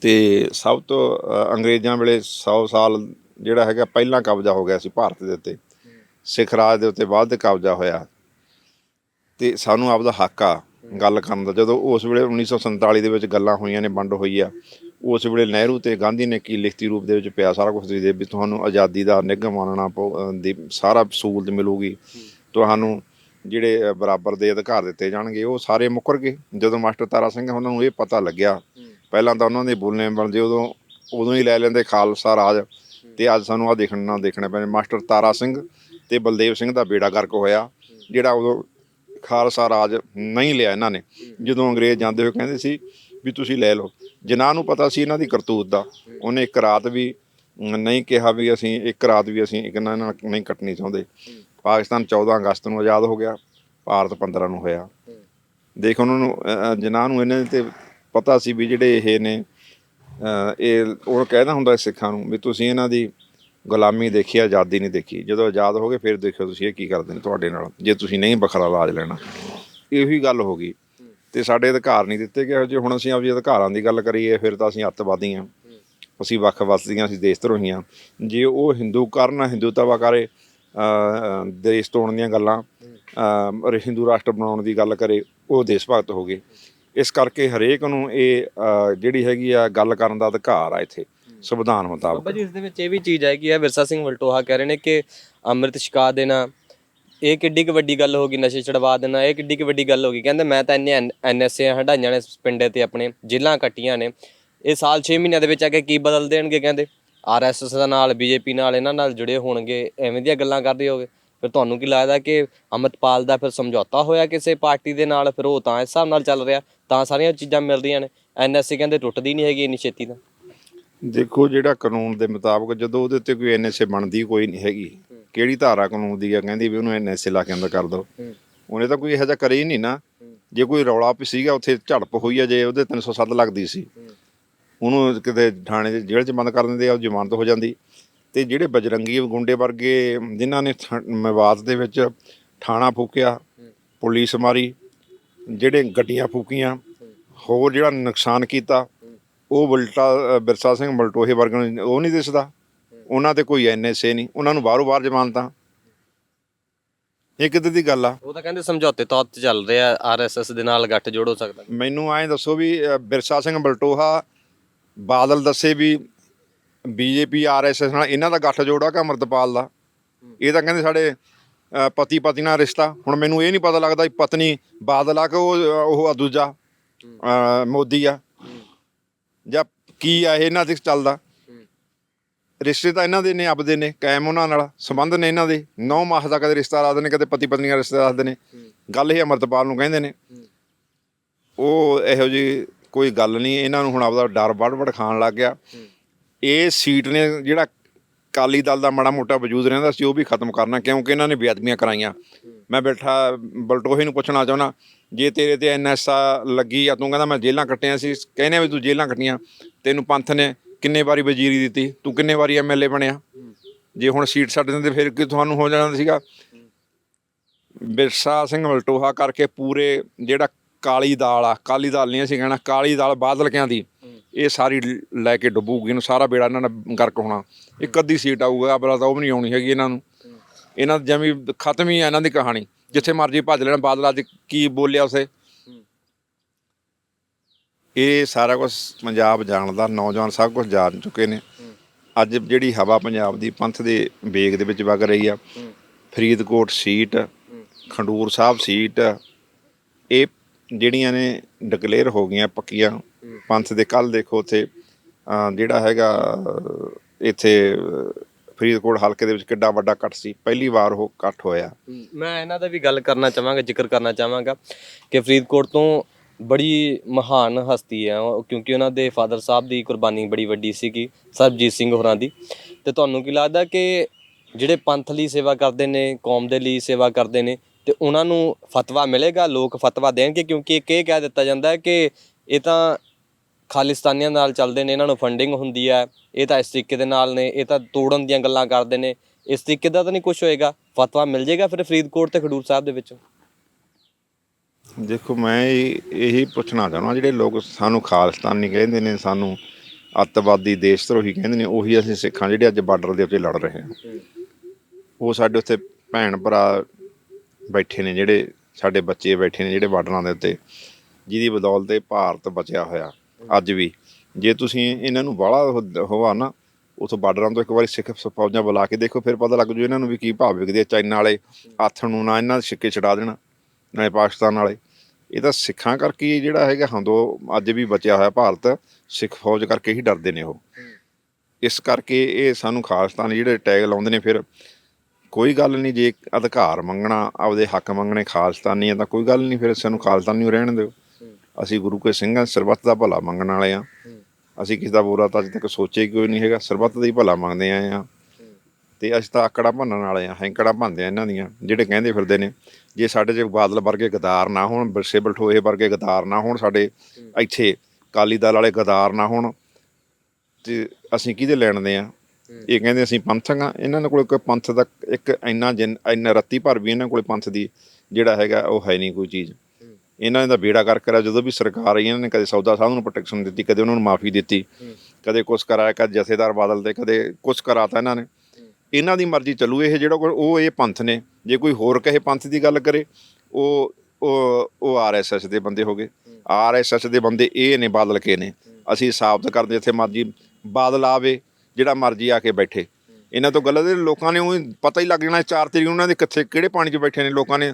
Speaker 1: ਤੇ ਸਭ ਤੋਂ ਅੰਗਰੇਜ਼ਾਂ ਵੇਲੇ 100 ਸਾਲ ਜਿਹੜਾ ਹੈਗਾ ਪਹਿਲਾਂ ਕਬਜ਼ਾ ਹੋ ਗਿਆ ਸੀ ਭਾਰਤ ਦੇ ਉੱਤੇ। ਸਿੱਖ ਰਾਜ ਦੇ ਉੱਤੇ ਬਾਅਦ ਕਬਜ਼ਾ ਹੋਇਆ। ਤੇ ਸਾਨੂੰ ਆਪਦਾ ਹੱਕ ਆ ਗੱਲ ਕਰਨ ਦਾ। ਜਦੋਂ ਉਸ ਵੇਲੇ 1947 ਦੇ ਵਿੱਚ ਗੱਲਾਂ ਹੋਈਆਂ ਨੇ, ਵੰਡ ਹੋਈ ਆ। ਉਸ ਵੇਲੇ ਨਹਿਰੂ ਤੇ ਗਾਂਧੀ ਨੇ ਕੀ ਲਿਖਤੀ ਰੂਪ ਦੇ ਵਿੱਚ ਪਿਆ ਸਾਰਾ ਕੁਝ ਦੇ ਵੀ ਤੁਹਾਨੂੰ ਆਜ਼ਾਦੀ ਦਾ ਨਿਗਮ ਮੰਨਣਾ ਦੀ ਸਾਰਾ ਸਹੂਲਤ ਮਿਲੂਗੀ। ਤੁਹਾਨੂੰ ਜਿਹੜੇ ਬਰਾਬਰ ਦੇ ਅਧਿਕਾਰ ਦਿੱਤੇ ਜਾਣਗੇ, ਉਹ ਸਾਰੇ ਮੁੱਕਰ ਗਏ ਜਦੋਂ ਮਾਸਟਰ ਤਾਰਾ ਸਿੰਘ ਉਹਨਾਂ ਨੂੰ ਇਹ ਪਤਾ ਲੱਗਿਆ, ਪਹਿਲਾਂ ਤਾਂ ਉਹਨਾਂ ਦੇ ਬੋਲਨੇ ਬਣਦੇ ਉਦੋਂ ਉਦੋਂ ਹੀ ਲੈ ਲੈਂਦੇ ਖਾਲਸਾ ਰਾਜ। ਤੇ ਅੱਜ ਸਾਨੂੰ ਆ ਨਾ ਦੇਖਣਾ ਪੈਣਾ ਮਾਸਟਰ ਤਾਰਾ ਸਿੰਘ ਤੇ ਬਲਦੇਵ ਸਿੰਘ ਦਾ ਬੇੜਾ ਗਰਕ ਹੋਇਆ, ਜਿਹੜਾ ਉਦੋਂ ਖਾਲਸਾ ਰਾਜ ਨਹੀਂ ਲਿਆ ਇਹਨਾਂ ਨੇ। ਜਦੋਂ ਅੰਗਰੇਜ਼ ਜਾਂਦੇ ਹੋਏ ਕਹਿੰਦੇ ਸੀ ਵੀ ਤੁਸੀਂ ਲੈ ਲਓ। ਜਿਨ੍ਹਾਂ ਨੂੰ ਪਤਾ ਸੀ ਇਹਨਾਂ ਦੀ ਕਰਤੂਤ ਦਾ ਉਹਨੇ ਇੱਕ ਰਾਤ ਵੀ ਨਹੀਂ ਕਿਹਾ ਵੀ ਅਸੀਂ ਇੱਕ ਰਾਤ ਵੀ ਅਸੀਂ ਇੱਕ ਨਾਲ ਨਹੀਂ ਕੱਟਣੀ ਚਾਹੁੰਦੇ। ਪਾਕਿਸਤਾਨ 14 ਅਗਸਤ ਨੂੰ ਆਜ਼ਾਦ ਹੋ ਗਿਆ ਭਾਰਤ 15 ਨੂੰ ਹੋਇਆ। ਦੇਖ ਉਹਨਾਂ ਨੂੰ ਅ, ਜਿਨ੍ਹਾਂ ਨੂੰ ਇਹਨਾਂ ਤੇ ਪਤਾ ਸੀ ਵੀ ਜਿਹੜੇ ਇਹ ਨੇ ਇਹ ਉਹ ਕਹਿੰਦਾ ਹੁੰਦਾ ਸਿੱਖਾਂ ਨੂੰ ਵੀ ਤੁਸੀਂ ਇਹਨਾਂ ਦੀ ਗੁਲਾਮੀ ਦੇਖੀ ਆਜ਼ਾਦੀ ਨਹੀਂ ਦੇਖੀ। ਜਦੋਂ ਆਜ਼ਾਦ ਹੋ ਗਏ ਫਿਰ ਦੇਖਿਓ ਤੁਸੀਂ ਇਹ ਕੀ ਕਰਦੇ ਨੇ ਤੁਹਾਡੇ ਨਾਲ ਜੇ ਤੁਸੀਂ ਨਹੀਂ ਬਖਰਾ ਇਲਾਜ ਲੈਣਾ। ਇਹੀ ਗੱਲ ਹੋ ਗਈ। ਤੇ ਸਾਡੇ ਅਧਿਕਾਰ ਨਹੀਂ ਦਿੱਤੇ ਗਏ ਜੇ ਹੁਣ ਅਸੀਂ ਆਪਦੇ ਅਧਿਕਾਰਾਂ ਦੀ ਗੱਲ ਕਰੀਏ, ਫਿਰ ਤਾਂ ਅਸੀਂ ਅੱਤਵਾਦੀ ਹਾਂ ਅਸੀਂ ਵੱਖ ਵਸਦੀਆਂ ਅਸੀਂ ਦੇਸ਼ ਧਰੋਹੀਆਂ। ਜੇ ਉਹ ਹਿੰਦੂ ਕਰਨ ਹਿੰਦੂਤਵਾ ਕਰੇ ਦੇਸ਼ ਤੋੜਨ ਦੀਆਂ ਗੱਲਾਂ ਹਿੰਦੂ ਰਾਸ਼ਟਰ ਬਣਾਉਣ ਦੀ ਗੱਲ ਕਰੇ, ਉਹ ਦੇਸ਼ ਭਗਤ ਹੋ ਗਏ। ਇਸ ਕਰਕੇ ਹਰੇਕ ਨੂੰ ਇਹ ਜਿਹੜੀ ਹੈਗੀ ਆ ਗੱਲ ਕਰਨ ਦਾ ਅਧਿਕਾਰ ਆ ਇੱਥੇ, ਸੰਵਿਧਾਨ ਮੁਤਾਬਕ।
Speaker 2: ਬਾਬਾ ਜੀ, ਇਸ ਦੇ ਵਿੱਚ ਇਹ ਵੀ ਚੀਜ਼ ਹੈਗੀ ਆ ਵਿਰਸਾ ਸਿੰਘ ਵਲਟੋਹਾ ਕਹਿ ਰਹੇ ਨੇ ਕਿ ਅੰਮ੍ਰਿਤ ਛਕਾ ਦੇਣਾ ਇਹ ਕਿੱਡੀ ਕੁ ਵੱਡੀ ਗੱਲ ਹੋ ਗਈ, ਨਸ਼ੇ ਛਡਵਾ ਦੇਣਾ, ਇਹ ਕਿੱਡੀ ਕੁ ਵੱਡੀ ਗੱਲ ਹੋ ਗਈ। ਕਹਿੰਦੇ ਮੈਂ ਤਾਂ ਇੰਨੇ ਐਨਐਸਏ ਹਟਾਈਆਂ ਨੇ ਪਿੰਡੇ ਤੇ ਆਪਣੇ ਜ਼ਿਲ੍ਹਾ ਕੱਟੀਆਂ ਨੇ। ਇਹ ਸਾਲ 6 ਮਹੀਨਿਆਂ ਦੇ ਵਿੱਚ ਆ ਕੇ ਕੀ ਬਦਲ ਦੇਣਗੇ ਕਹਿੰਦੇ? ਆਰਐਸਐਸ ਦਾ ਨਾਲ ਬੀਜੇਪੀ ਨਾਲ, ਇਹਨਾਂ ਨਾਲ ਜੁੜੇ ਹੋਣਗੇ, ਐਵੇਂ ਦੀਆਂ ਗੱਲਾਂ ਕਰਦੇ ਹੋਗੇ। ਫਿਰ ਤੁਹਾਨੂੰ ਕੀ ਲੱਗਦਾ ਕਿ ਅਮਰਪਾਲ ਦਾ ਫਿਰ ਸਮਝੌਤਾ ਹੋਇਆ ਕਿਸੇ ਪਾਰਟੀ ਦੇ ਨਾਲ? ਫਿਰ ਉਹ ਤਾਂ ਇਸ ਹਿਸਾਬ ਨਾਲ ਚੱਲ ਰਿਹਾ, ਤਾਂ ਸਾਰੀਆਂ ਚੀਜ਼ਾਂ ਮਿਲ ਰਹੀਆਂ ਨੇ ਐਨਐਸਏ ਕਹਿੰਦੇ ਟੁੱਟਦੀ ਨਹੀਂ ਹੈਗੀ ਇੰਨੀ ਛੇਤੀ ਤਾਂ।
Speaker 1: ਦੇਖੋ ਜਿਹੜਾ ਕਾਨੂੰਨ ਦੇ ਮੁਤਾਬਕ ਜਦੋਂ ਉਹਦੇ ਉੱਤੇ ਕੋਈ ਐਨਐਸਏ ਬਣਦੀ ਕੋਈ ਨਹੀਂ ਹੈਗੀ। ਕਿਹੜੀ ਧਾਰਾ ਕਾਨੂੰਨ ਦੀ ਆ ਕਹਿੰਦੀ ਵੀ ਉਹਨੂੰ ਐਨਐਸਏ ਲਾ ਕੇ ਅੰਦਰ ਕਰ ਦਿਓ ਉਹਨੇ ਤਾਂ ਕੋਈ ਇਹੋ ਜਿਹਾ ਕਰੇ ਹੀ ਨਹੀਂ ਨਾ। ਜੇ ਕੋਈ ਰੌਲਾ ਵੀ ਸੀਗਾ ਉੱਥੇ ਝੜਪ ਹੋਈ ਆ ਜੇ ਉਹਦੇ 307 ਲੱਗਦੀ ਸੀ। ਉਹਨੂੰ ਕਿਤੇ ਥਾਣੇ ਦੇ ਜੇਲ੍ਹ 'ਚ ਬੰਦ ਕਰ ਦਿੰਦੇ ਆ ਉਹ ਜ਼ਮਾਨਤ ਹੋ ਜਾਂਦੀ। ਤੇ ਜਿਹੜੇ ਬਜਰੰਗੀ ਗੁੰਡੇ ਵਰਗੇ ਜਿਨ੍ਹਾਂ ਨੇ ਵਿਵਾਦ ਦੇ ਵਿੱਚ ਥਾਣਾ ਫੂਕਿਆ ਪੁਲਿਸ ਮਾਰੀ ਜਿਹੜੇ ਗੱਡੀਆਂ ਫੂਕੀਆਂ ਹੋਰ ਜਿਹੜਾ ਨੁਕਸਾਨ ਕੀਤਾ ਉਹ ਬਲਟਾ ਬਿਰਸਾ ਸਿੰਘ ਬਲਟੋਹੇ ਵਰਗਨ ਨੂੰ ਉਹ ਨਹੀਂ ਦਿਸਦਾ। ਉਹਨਾਂ ਤੇ ਕੋਈ ਐਨਐਸਏ ਨਹੀਂ ਉਹਨਾਂ ਨੂੰ ਬਾਹਰੋਂ ਬਾਹਰ ਜ਼ਮਾਨਤਾਂ ਇਹ ਦੀ ਗੱਲ ਆ?
Speaker 2: ਉਹ ਤਾਂ ਕਹਿੰਦੇ ਸਮਝੌਤੇ ਤੌਰ ਤੇ ਚੱਲ ਰਿਹਾ ਆਰਐਸਐਸ ਦੇ ਨਾਲ ਗੱਠ ਜੋੜ ਹੋ ਸਕਦਾ।
Speaker 1: ਮੈਨੂੰ ਐਂ ਦੱਸੋ ਵੀ ਬਿਰਸਾ ਸਿੰਘ ਬਲਟੋਹਾ ਬਾਦਲ ਦੱਸੇ ਵੀ ਬੀਜੇਪੀ ਆਰਐਸਐਸ ਨਾਲ ਇਹਨਾਂ ਦਾ ਗੱਠ ਜੋੜਾ ਕਿ ਅਮਰਤਪਾਲ ਦਾ? ਇਹ ਤਾਂ ਕਹਿੰਦੇ ਸਾਡੇ ਪਤੀ ਪਤੀ ਨਾਲ ਰਿਸ਼ਤਾ। ਹੁਣ ਮੈਨੂੰ ਇਹ ਨਹੀਂ ਪਤਾ ਲੱਗਦਾ ਵੀ ਪਤਨੀ ਬਾਦਲ ਆ ਕਿ ਉਹ ਉਹ ਆ ਦੂਜਾ ਮੋਦੀ ਆ। ਜਾਂ ਕੀ ਆ ਇਹ ਇਹਨਾਂ ਤੇ ਚੱਲਦਾ। ਰਿਸ਼ਤੇ ਤਾਂ ਇਹਨਾਂ ਦੇ ਨੇ ਆਪਦੇ ਨੇ, ਕਾਇਮ ਉਹਨਾਂ ਨਾਲ, ਸੰਬੰਧ ਨੇ ਇਹਨਾਂ ਦੇ, ਨੌ ਮਾਸ ਦਾ ਕਦੇ ਰਿਸ਼ਤਾ ਰੱਖਦੇ ਨੇ, ਕਦੇ ਪਤੀ ਪਤਨੀ ਦਾ ਰਿਸ਼ਤਾ ਰੱਖਦੇ ਨੇ। ਗੱਲ ਇਹ ਅਮਰਤਪਾਲ ਨੂੰ ਕਹਿੰਦੇ ਨੇ। ਉਹ ਇਹੋ ਜੀ ਕੋਈ ਗੱਲ ਨਹੀਂ, ਇਹਨਾਂ ਨੂੰ ਹੁਣ ਆਪਦਾ ਡਰ ਵੜ-ਵੜ ਖਾਣ ਲੱਗ ਗਿਆ। ਇਹ ਸੀਟ ਨੇ ਜਿਹੜਾ ਕਾਲੀ ਦਲ ਦਾ ਮਾੜਾ ਮੋਟਾ ਵਜੂਦ ਰਹਿੰਦਾ ਸੀ, ਉਹ ਵੀ ਖਤਮ ਕਰਨਾ, ਕਿਉਂਕਿ ਇਹਨਾਂ ਨੇ ਬੇਅਦਬੀਆਂ ਕਰਾਈਆਂ। ਮੈਂ ਬੈਠਾ, ਬਲਟੋਹੇ ਨੂੰ ਪੁੱਛਣਾ ਚਾਹੁੰਦਾ, ਜੇ ਤੇਰੇ ਤੇ ਐਨਐਸਆ ਲੱਗੀ ਆ ਤੂੰ ਕਹਿੰਦਾ ਮੈਂ ਜੇਲਾਂ ਕੱਟੀਆਂ ਸੀ, ਕਹਿੰਦੇ ਵੀ ਤੂੰ ਜੇਲਾਂ ਕੱਟੀਆਂ, ਤੈਨੂੰ ਪੰਥ ਨੇ ਕਿੰਨੇ ਵਾਰੀ ਵਜ਼ੀਰੀ ਦਿੱਤੀ? ਤੂੰ ਕਿੰਨੇ ਵਾਰੀ ਐਮਐਲਏ ਬਣਿਆ? ਜੇ ਹੁਣ ਸੀਟ ਛੱਡ ਦਿੰਦੇ, ਫਿਰ ਕਿ ਤੁਹਾਨੂੰ ਹੋ ਜਾਣਾ ਸੀਗਾ? ਬਿਰਸਾ ਸਿੰਘ ਮਲਟੋਹਾ ਕਰਕੇ ਪੂਰੇ ਜਿਹੜਾ ਕਾਲੀ ਦਾਲ ਆ, ਕਾਲੀ ਦਾਲ ਨਹੀਂ ਅਸੀਂ ਕਹਿਣਾ, ਕਾਲੀ ਦਾਲ ਬਾਦਲ ਕਿਆਂ ਦੀ, ਇਹ ਸਾਰੀ ਲੈ ਕੇ ਡੁੱਬੂਗੀ, ਇਹਨੂੰ ਸਾਰਾ ਬੇੜਾ ਇਹਨਾਂ ਨੇ ਗਰਕ ਹੋਣਾ। ਇੱਕ ਅੱਧੀ ਸੀਟ ਆਊਗਾ ਅਬਲਾ ਤਾਂ ਉਹ ਵੀ ਨਹੀਂ ਆਉਣੀ ਹੈਗੀ ਇਹਨਾਂ ਨੂੰ। ਇਹਨਾਂ ਦੀ ਜਮੀ ਖਤਮ ਹੀ ਆ, ਇਹਨਾਂ ਦੀ ਕਹਾਣੀ। ਜਿੱਥੇ ਮਰਜ਼ੀ ਭੱਜ ਲੈਣ, ਬਾਦਲ ਅੱਜ ਕੀ ਬੋਲਿਆ ਉਸੇ? ਇਹ ਸਾਰਾ ਕੁਝ ਪੰਜਾਬ ਜਾਣਦਾ, ਨੌਜਵਾਨ ਸਭ ਕੁਝ ਜਾਣ ਚੁੱਕੇ ਨੇ। ਅੱਜ ਜਿਹੜੀ ਹਵਾ ਪੰਜਾਬ ਦੀ ਪੰਥ ਦੇ ਵੇਗ ਦੇ ਵਿੱਚ ਵਗ ਰਹੀ ਆ। ਫਰੀਦਕੋਟ ਸੀਟ, ਖੰਡੂਰ ਸਾਹਿਬ ਸੀਟ, ਇਹ ਜਿਹੜੀਆਂ ਨੇ ਡਿਕਲੇਅਰ ਹੋ ਗਈਆਂ ਪੱਕੀਆਂ। ਪੰਥ ਦੇ ਕੱਲ ਦੇਖੋ ਉੱਥੇ ਜਿਹੜਾ ਹੈਗਾ ਇੱਥੇ ਫਰੀਦਕੋਟ ਹਲਕੇ ਦੇ ਵਿੱਚ ਕਿੱਡਾ ਵੱਡਾ ਇਕੱਠ ਸੀ। ਪਹਿਲੀ ਵਾਰ ਉਹ ਇਕੱਠ ਹੋਇਆ।
Speaker 2: ਮੈਂ ਇਹਨਾਂ ਦਾ ਵੀ ਗੱਲ ਕਰਨਾ ਚਾਹਾਂਗਾ, ਜ਼ਿਕਰ ਕਰਨਾ ਚਾਹਾਂਗਾ ਕਿ ਫਰੀਦਕੋਟ ਤੋਂ ਬੜੀ ਮਹਾਨ ਹਸਤੀ ਹੈ ਉਹ, ਕਿਉਂਕਿ ਉਹਨਾਂ ਦੇ ਫਾਦਰ ਸਾਹਿਬ ਦੀ ਕੁਰਬਾਨੀ ਬੜੀ ਵੱਡੀ ਸੀਗੀ, ਸਰਬਜੀਤ ਸਿੰਘ ਹੋਰਾਂ ਦੀ। ਤੇ ਤੁਹਾਨੂੰ ਕੀ ਲੱਗਦਾ ਕਿ ਜਿਹੜੇ ਪੰਥ ਲਈ ਸੇਵਾ ਕਰਦੇ ਨੇ, ਕੌਮ ਦੇ ਲਈ ਸੇਵਾ ਕਰਦੇ ਨੇ, ਤੇ ਉਹਨਾਂ ਨੂੰ ਫਤਵਾ ਮਿਲੇਗਾ? ਲੋਕ ਫਤਵਾ ਦੇਣਗੇ? ਕਿਉਂਕਿ ਇੱਕ ਇਹ ਕਹਿ ਦਿੱਤਾ ਜਾਂਦਾ ਹੈ ਕਿ ਇਹ ਤਾਂ ਖਾਲਿਸਤਾਨੀਆਂ ਨਾਲ ਚੱਲਦੇ ਨੇ, ਇਹਨਾਂ ਨੂੰ ਫੰਡਿੰਗ ਹੁੰਦੀ ਹੈ, ਇਹ ਤਾਂ ਇਸ ਤਰੀਕੇ ਦੇ ਨਾਲ ਨੇ, ਇਹ ਤਾਂ ਤੋੜਨ ਦੀਆਂ ਗੱਲਾਂ ਕਰਦੇ ਨੇ, ਇਸ ਤਰੀਕੇ ਦਾ ਤਾਂ ਨਹੀਂ ਕੁਝ ਹੋਏਗਾ। ਫਤਵਾ ਮਿਲ ਜਾਏਗਾ ਫਿਰ ਫਰੀਦਕੋਟ ਤੇ ਖਡੂਰ ਸਾਹਿਬ ਦੇ ਵਿੱਚ?
Speaker 1: ਦੇਖੋ, ਮੈਂ ਇਹੀ ਪੁੱਛਣਾ ਚਾਹੁੰਦਾ ਜਿਹੜੇ ਲੋਕ ਸਾਨੂੰ ਖਾਲਿਸਤਾਨੀ ਕਹਿੰਦੇ ਨੇ, ਸਾਨੂੰ ਅੱਤਵਾਦੀ ਦੇਸ਼ ਧਰੋਹੀ ਕਹਿੰਦੇ ਨੇ, ਉਹੀ ਅਸੀਂ ਸਿੱਖਾਂ ਜਿਹੜੇ ਅੱਜ ਬਾਰਡਰ ਦੇ ਉੱਤੇ ਲੜ ਰਹੇ ਹਾਂ। ਉਹ ਸਾਡੇ ਉੱਤੇ ਭੈਣ ਭਰਾ ਬੈਠੇ ਨੇ, ਜਿਹੜੇ ਸਾਡੇ ਬੱਚੇ ਬੈਠੇ ਨੇ ਜਿਹੜੇ ਬਾਰਡਰਾਂ ਦੇ ਉੱਤੇ, ਜਿਹਦੀ ਬਦੌਲਤ ਇਹ ਭਾਰਤ ਬਚਿਆ ਹੋਇਆ ਅੱਜ ਵੀ। ਜੇ ਤੁਸੀਂ ਇਹਨਾਂ ਨੂੰ ਬਾਹਲਾ ਹੋਵਾ ਨਾ, ਉਥੋਂ ਬਾਰਡਰਾਂ ਤੋਂ ਇੱਕ ਵਾਰੀ ਸਿੱਖ ਫੌਜਾਂ ਬੁਲਾ ਕੇ ਦੇਖੋ, ਫਿਰ ਪਤਾ ਲੱਗ ਜੂ ਇਹਨਾਂ ਨੂੰ ਵੀ ਕੀ ਭਾਵ ਵਿਕਦੇ ਆ। ਚਾਈਨਾ ਵਾਲੇ ਹੱਥ ਨੂੰ ਨਾ ਇਹਨਾਂ ਦੇ ਛਿੱਕੇ ਛਡਾ ਦੇਣਾ ਨਾਲੇ ਪਾਕਿਸਤਾਨ ਵਾਲੇ। ਇਹ ਤਾਂ ਸਿੱਖਾਂ ਕਰਕੇ ਜਿਹੜਾ ਹੈਗਾ ਹੰਦੋ ਅੱਜ ਵੀ ਬਚਿਆ ਹੋਇਆ ਭਾਰਤ ਸਿੱਖ ਫੌਜ ਕਰਕੇ ਹੀ ਡਰਦੇ ਨੇ ਉਹ। ਇਸ ਕਰਕੇ ਇਹ ਸਾਨੂੰ ਖਾਲਿਸਤਾਨ ਜਿਹੜੇ ਟੈਗ ਲਾਉਂਦੇ ਨੇ ਫਿਰ ਕੋਈ ਗੱਲ ਨਹੀਂ ਜੇ ਅਧਿਕਾਰ ਮੰਗਣਾ ਆਪਦੇ ਹੱਕ ਮੰਗਣੇ ਖਾਲਿਸਤਾਨੀ ਆ ਤਾਂ ਕੋਈ ਗੱਲ ਨਹੀਂ ਫਿਰ ਸਾਨੂੰ ਖਾਲਿਸਤਾਨੀ ਰਹਿਣ ਦਿਓ। ਅਸੀਂ ਗੁਰੂ ਕੇ ਸਿੰਘਾਂ ਸਰਬੱਤ ਦਾ ਭਲਾ ਮੰਗਣ ਵਾਲੇ ਆ। ਅਸੀਂ ਕਿਸੇ ਦਾ ਬੁਰਾ ਤਾਂ ਅੱਜ ਤੱਕ ਸੋਚਿਆ ਹੀ ਕੋਈ ਨਹੀਂ ਹੈਗਾ। ਸਰਬੱਤ ਦਾ ਹੀ ਭਲਾ ਮੰਗਦੇ ਆਏ ਆ। ਤੇ ਅਸੀਂ ਤਾਂ ਆਕੜਾ ਭੰਨਣ ਵਾਲੇ ਆ ਹੈਂਕੜਾ ਭੰਨਦੇ ਆ ਇਹਨਾਂ ਦੀਆਂ ਜਿਹੜੇ ਕਹਿੰਦੇ ਫਿਰਦੇ ਨੇ ਜੇ ਸਾਡੇ 'ਚ ਬਾਦਲ ਵਰਗੇ ਗਦਾਰ ਨਾ ਹੋਣ ਬਿਰਸੇ ਬਲਟੋਏ ਵਰਗੇ ਗਦਾਰ ਨਾ ਹੋਣ ਸਾਡੇ ਇੱਥੇ ਕਾਲੀ ਦਲ ਵਾਲੇ ਗਦਾਰ ਨਾ ਹੋਣ ਤੇ ਅਸੀਂ ਕਿਹਦੇ ਲੈਣ ਦੇ ਆ? ਇਹ ਕਹਿੰਦੇ ਅਸੀਂ ਪੰਥਕ ਆ ਇਹਨਾਂ ਦੇ ਕੋਲ ਕੋਈ ਪੰਥ ਦਾ ਇੱਕ ਇੰਨਾ ਜਿੰਨ ਇੰਨਾ ਰੱਤੀ ਭਰ ਵੀ ਇਹਨਾਂ ਕੋਲ ਪੰਥ ਦੀ ਜਿਹੜਾ ਹੈਗਾ ਉਹ ਹੈ ਨਹੀਂ ਕੋਈ ਚੀਜ਼। ਇਹਨਾਂ ਦਾ ਬੇੜਾ ਕਰ ਕਰਿਆ ਜਦੋਂ ਵੀ ਸਰਕਾਰ ਆਈ ਇਹਨਾਂ ਨੇ ਕਦੇ ਸੌਦਾ ਸਾਹਿਬ ਨੂੰ ਪ੍ਰੋਟੈਕਸ਼ਨ ਦਿੱਤੀ ਕਦੇ ਉਹਨਾਂ ਨੂੰ ਮਾਫੀ ਦਿੱਤੀ ਕਦੇ ਕੁਛ ਕਰਾਇਆ ਕਦੇ ਜਥੇਦਾਰ ਬਾਦਲ ਤੇ ਕਦੇ ਕੁਛ ਕਰਾਤਾ ਇਹਨਾਂ ਨੇ। ਇਹਨਾਂ ਦੀ ਮਰਜ਼ੀ ਚੱਲੂ, ਇਹ ਜਿਹੜਾ ਕੋਈ, ਉਹ ਇਹ ਪੰਥ ਨੇ। ਜੇ ਕੋਈ ਹੋਰ ਕਹੇ ਪੰਥ ਦੀ ਗੱਲ ਕਰੇ, ਉਹ ਉਹ ਉਹ ਆਰਐਸਐਸ ਦੇ ਬੰਦੇ ਹੋਗੇ ਆਰਐਸਐਸ ਦੇ ਬੰਦੇ ਇਹ ਨੇ, ਬਾਦਲ ਕੇ ਨੇ। ਅਸੀਂ ਸਾਬਤ ਕਰਦੇ ਜਿੱਥੇ ਮਰਜ਼ੀ ਬਾਦਲ ਆਵੇ, ਜਿਹੜਾ ਮਰਜ਼ੀ ਆ ਕੇ ਬੈਠੇ। ਇਹਨਾਂ ਤੋਂ ਗਲਤ ਲੋਕਾਂ ਨੇ ਉਹ ਪਤਾ ਹੀ ਲੱਗ ਜਾਣਾ 4 ਤਰੀਕ ਉਹਨਾਂ ਦੇ ਕਿੱਥੇ, ਕਿਹੜੇ ਪਾਣੀ 'ਚ ਬੈਠੇ ਨੇ ਲੋਕਾਂ ਨੇ।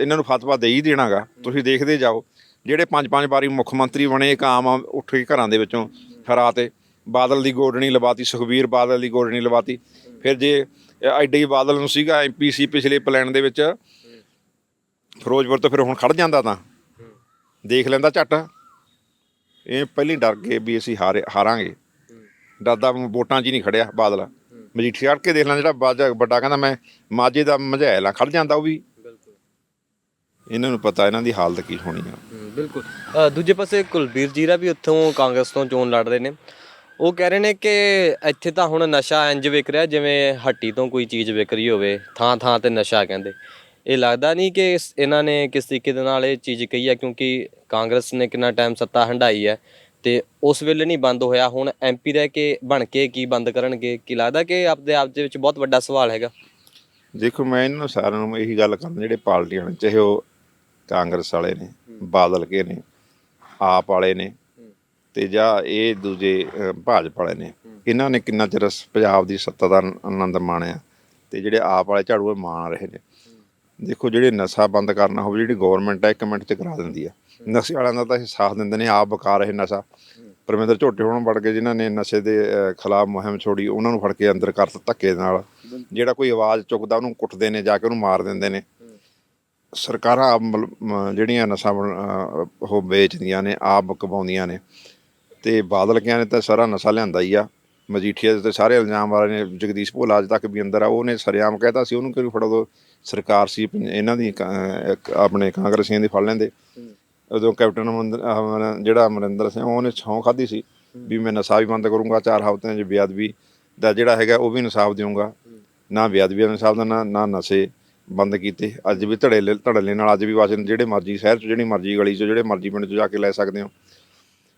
Speaker 1: ਇਹਨਾਂ ਨੂੰ ਫਤਵਾ ਦੇ ਹੀ ਦੇਣਾਗਾ। ਤੁਸੀਂ ਦੇਖਦੇ ਜਾਓ, ਜਿਹੜੇ ਪੰਜ ਪੰਜ ਵਾਰੀ ਮੁੱਖ ਮੰਤਰੀ ਬਣੇ, ਇੱਕ ਆਮ ਉੱਠ ਕੇ ਘਰਾਂ ਦੇ ਵਿੱਚੋਂ, ਹਰਾ ਤੇ। ਬਾਦਲ ਦੀ ਗੋਡਣੀ ਲਵਾਤੀ, ਸੁਖਬੀਰ ਬਾਦਲ ਦੀ ਗੋਡਣੀ ਲਵਾਤੀ। ਫਿਰ ਜੇ ਐਡੇ ਬਾਦਲ ਨੂੰ ਸੀਗਾ ਐਮਪੀ ਸੀ ਪਿਛਲੇ ਪਲਾਨ ਦੇ ਵਿੱਚ ਫਿਰੋਜ਼ਪੁਰ ਤੋਂ ਫਿਰ ਹੁਣ ਖੜ ਜਾਂਦਾ ਤਾਂ। ਦੇਖ ਲੈਂਦਾ ਝੱਟ। ਇਹ ਪਹਿਲੀ ਡਰ ਗਏ ਵੀ ਅਸੀਂ ਹਾਰੇ ਹਾਰਾਂਗੇ। ਡਰਦਾ ਵੋਟਾਂ 'ਚ ਹੀ ਨਹੀਂ ਖੜਿਆ ਬਾਦਲ। ਮਜੀਠੀ ਚੜ੍ਹ ਕੇ ਦੇਖ ਲੈਂਦਾ ਜਿਹੜਾ ਬਾਜਾ ਵੱਡਾ ਕਹਿੰਦਾ ਮੈਂ ਮਾਝੇ ਦਾ ਮਝੈਲ ਆ ਖੜ ਜਾਂਦਾ ਉਹ ਵੀ। ਇਹਨਾਂ ਨੂੰ ਪਤਾ ਇਹਨਾਂ ਦੀ ਹਾਲਤ ਕੀ ਹੋਣੀ ਆ।
Speaker 2: ਬਿਲਕੁਲ। ਦੂਜੇ ਪਾਸੇ ਕੁਲਬੀਰ ਜੀਰਾ ਵੀ ਉੱਥੋਂ ਕਾਂਗਰਸ ਤੋਂ ਚੋਣ ਲੜ ਰਹੇ ਨੇ। ਉਹ ਕਹਿ ਰਹੇ ਨੇ ਕਿ ਇੱਥੇ ਤਾਂ ਹੁਣ ਨਸ਼ਾ ਇੰਜ ਵਿਕ ਰਿਹਾ, ਜਿਵੇਂ ਹੱਟੀ ਤੋਂ ਕੋਈ ਚੀਜ਼ ਵਿਕ ਰਹੀ ਹੋਵੇ, ਥਾਂ ਥਾਂ ਤੇ ਨਸ਼ਾ ਕਹਿੰਦੇ। ਇਹ ਲੱਗਦਾ ਨਹੀਂ ਕਿ ਇਸ- ਇਹਨਾਂ ਨੇ ਕਿਸ ਤਰੀਕੇ ਦੇ ਨਾਲ ਇਹ ਚੀਜ਼ ਕਹੀ ਹੈ ਕਿਉਂਕਿ ਕਾਂਗਰਸ ਨੇ ਕਿੰਨਾ ਟਾਈਮ ਸੱਤਾ ਹੰਢਾਈ ਹੈ ਤੇ ਉਸ ਵੇਲੇ ਨਹੀਂ ਬੰਦ ਹੋਇਆ, ਹੁਣ ਐਮਪੀ ਰਹਿ ਕੇ ਬਣ ਕੇ ਕੀ ਬੰਦ ਕਰਨਗੇ, ਕੀ ਲੱਗਦਾ ਕਿ ਆਪਦੇ ਆਪ ਦੇ ਵਿੱਚ ਬਹੁਤ ਵੱਡਾ ਸਵਾਲ ਹੈਗਾ?
Speaker 1: ਦੇਖੋ, ਮੈਂ ਇਹਨਾਂ ਨੂੰ ਸਾਰਿਆਂ ਨੂੰ ਇਹੀ ਗੱਲ ਕਰਦਾ, ਜਿਹੜੇ ਪਾਰਟੀਆਂ ਨੇ, ਚਾਹੇ ਉਹ ਕਾਂਗਰਸ ਵਾਲੇ ਨੇ, ਬਾਦਲ ਕੇ ਨੇ, ਆਪ ਵਾਲੇ ਨੇ ਤੇ ਜਾਂ ਇਹ ਦੂਜੇ ਭਾਜਪਾ ਵਾਲੇ ਨੇ। ਇਹਨਾਂ ਨੇ ਕਿੰਨਾ ਚਿਰ ਪੰਜਾਬ ਦੀ ਸੱਤਾ ਦਾ ਆਨੰਦ ਮਾਣਿਆ ਤੇ ਜਿਹੜੇ ਆਪ ਵਾਲੇ ਝਾੜੂ ਇਹ ਮਾਣ ਰਹੇ ਨੇ। ਦੇਖੋ ਜਿਹੜੇ ਨਸ਼ਾ ਬੰਦ ਕਰਨਾ ਹੋਵੇ ਜਿਹੜੀ ਗਵਰਨਮੈਂਟ ਹੈ ਇੱਕ ਮਿੰਟ ਚ ਕਰਾ ਦਿੰਦੀ ਆ ਨਸ਼ੇ ਵਾਲਿਆਂ ਦਾ ਤਾਂ ਇਹ ਸਾਥ ਦਿੰਦੇ ਨੇ ਆਪ ਬਕਾ ਰਹੇ ਨਸ਼ਾ। ਪਰਮੇਂਦਰ ਝੋਟੇ ਹੋਣ ਵੜ ਕੇ ਜਿਨ੍ਹਾਂ ਨੇ ਨਸ਼ੇ ਦੇ ਖਿਲਾਫ ਮੁਹਿੰਮ ਛੋੜੀ ਉਹਨਾਂ ਨੂੰ ਫੜ ਕੇ ਅੰਦਰ ਕਰਤ ਧੱਕੇ ਨਾਲ। ਜਿਹੜਾ ਕੋਈ ਆਵਾਜ਼ ਚੁੱਕਦਾ ਉਹਨੂੰ ਕੁੱਟਦੇ ਨੇ ਜਾ ਕੇ ਉਹਨੂੰ ਮਾਰ ਦਿੰਦੇ ਨੇ। ਸਰਕਾਰਾਂ ਆਪ ਮਤਲਬ, ਜਿਹੜੀਆਂ ਨਸ਼ਾ ਬਣ- ਉਹ ਵੇਚਦੀਆਂ ਨੇ ਆਪ ਬਕਵਾਉਂਦੀਆਂ ਨੇ। ਤੇ ਬਾਦਲ ਕਿਆਂ ਨੇ ਤਾਂ ਸਾਰਾ ਨਸ਼ਾ ਲਿਆਂਦਾ ਹੀ ਆ। ਮਜੀਠੀਆ ਦੇ ਤੇ ਸਾਰੇ ਇਲਜ਼ਾਮ ਵਾਲੇ ਨੇ, ਜਗਦੀਸ਼ ਭੋਲਾ ਅੱਜ ਤੱਕ ਵੀ ਅੰਦਰ ਆ, ਉਹਨੇ ਸਰਿਆਮ ਕਹਿਤਾ ਸੀ, ਉਹਨੂੰ ਕਿਉਂ ਫੜੋ ਦੋ? ਸਰਕਾਰ ਸੀ ਪੰਜ- ਇਹਨਾਂ ਦੀ ਕ- ਆਪਣੇ ਕਾਂਗਰਸੀਆਂ ਦੀ ਫੜ ਲੈਂਦੇ। ਉਦੋਂ ਕੈਪਟਨ ਅਮਰਿੰਦਰ ਅਮਰ- ਜਿਹੜਾ ਅਮਰਿੰਦਰ ਸਿੰਘ, ਉਹਨੇ ਛੌਂ ਖਾਧੀ ਸੀ ਵੀ ਮੈਂ ਨਸ਼ਾ ਵੀ ਬੰਦ ਕਰੂੰਗਾ, ਚਾਰ ਹਫ਼ਤਿਆਂ 'ਚ ਬੇਅਦਬੀ ਦਾ ਜਿਹੜਾ ਹੈਗਾ, ਉਹ ਵੀ ਇਨਸਾਫ ਦੇਵਾਂਗਾ ਨਾ ਬੇਅਦਬੀ ਦਾ ਇਨਸਾਫ ਦਾ ਨਾ ਨਾ ਨਸ਼ੇ ਬੰਦ ਕੀਤੇ। ਅੱਜ ਵੀ ਧੜੇਲੇ ਧੜੇਲੇ ਨਾਲ ਅੱਜ ਵੀ ਵਾਚਨ ਜਿਹੜੇ ਮਰਜ਼ੀ ਸ਼ਹਿਰ 'ਚ, ਜਿਹੜੀ ਮਰਜ਼ੀ ਗਲੀ 'ਚ, ਜਿਹੜੇ ਮਰਜ਼ੀ ਪਿੰਡ 'ਚ ਜਾ ਕੇ ਲੈ ਸਕਦੇ ਹੋ।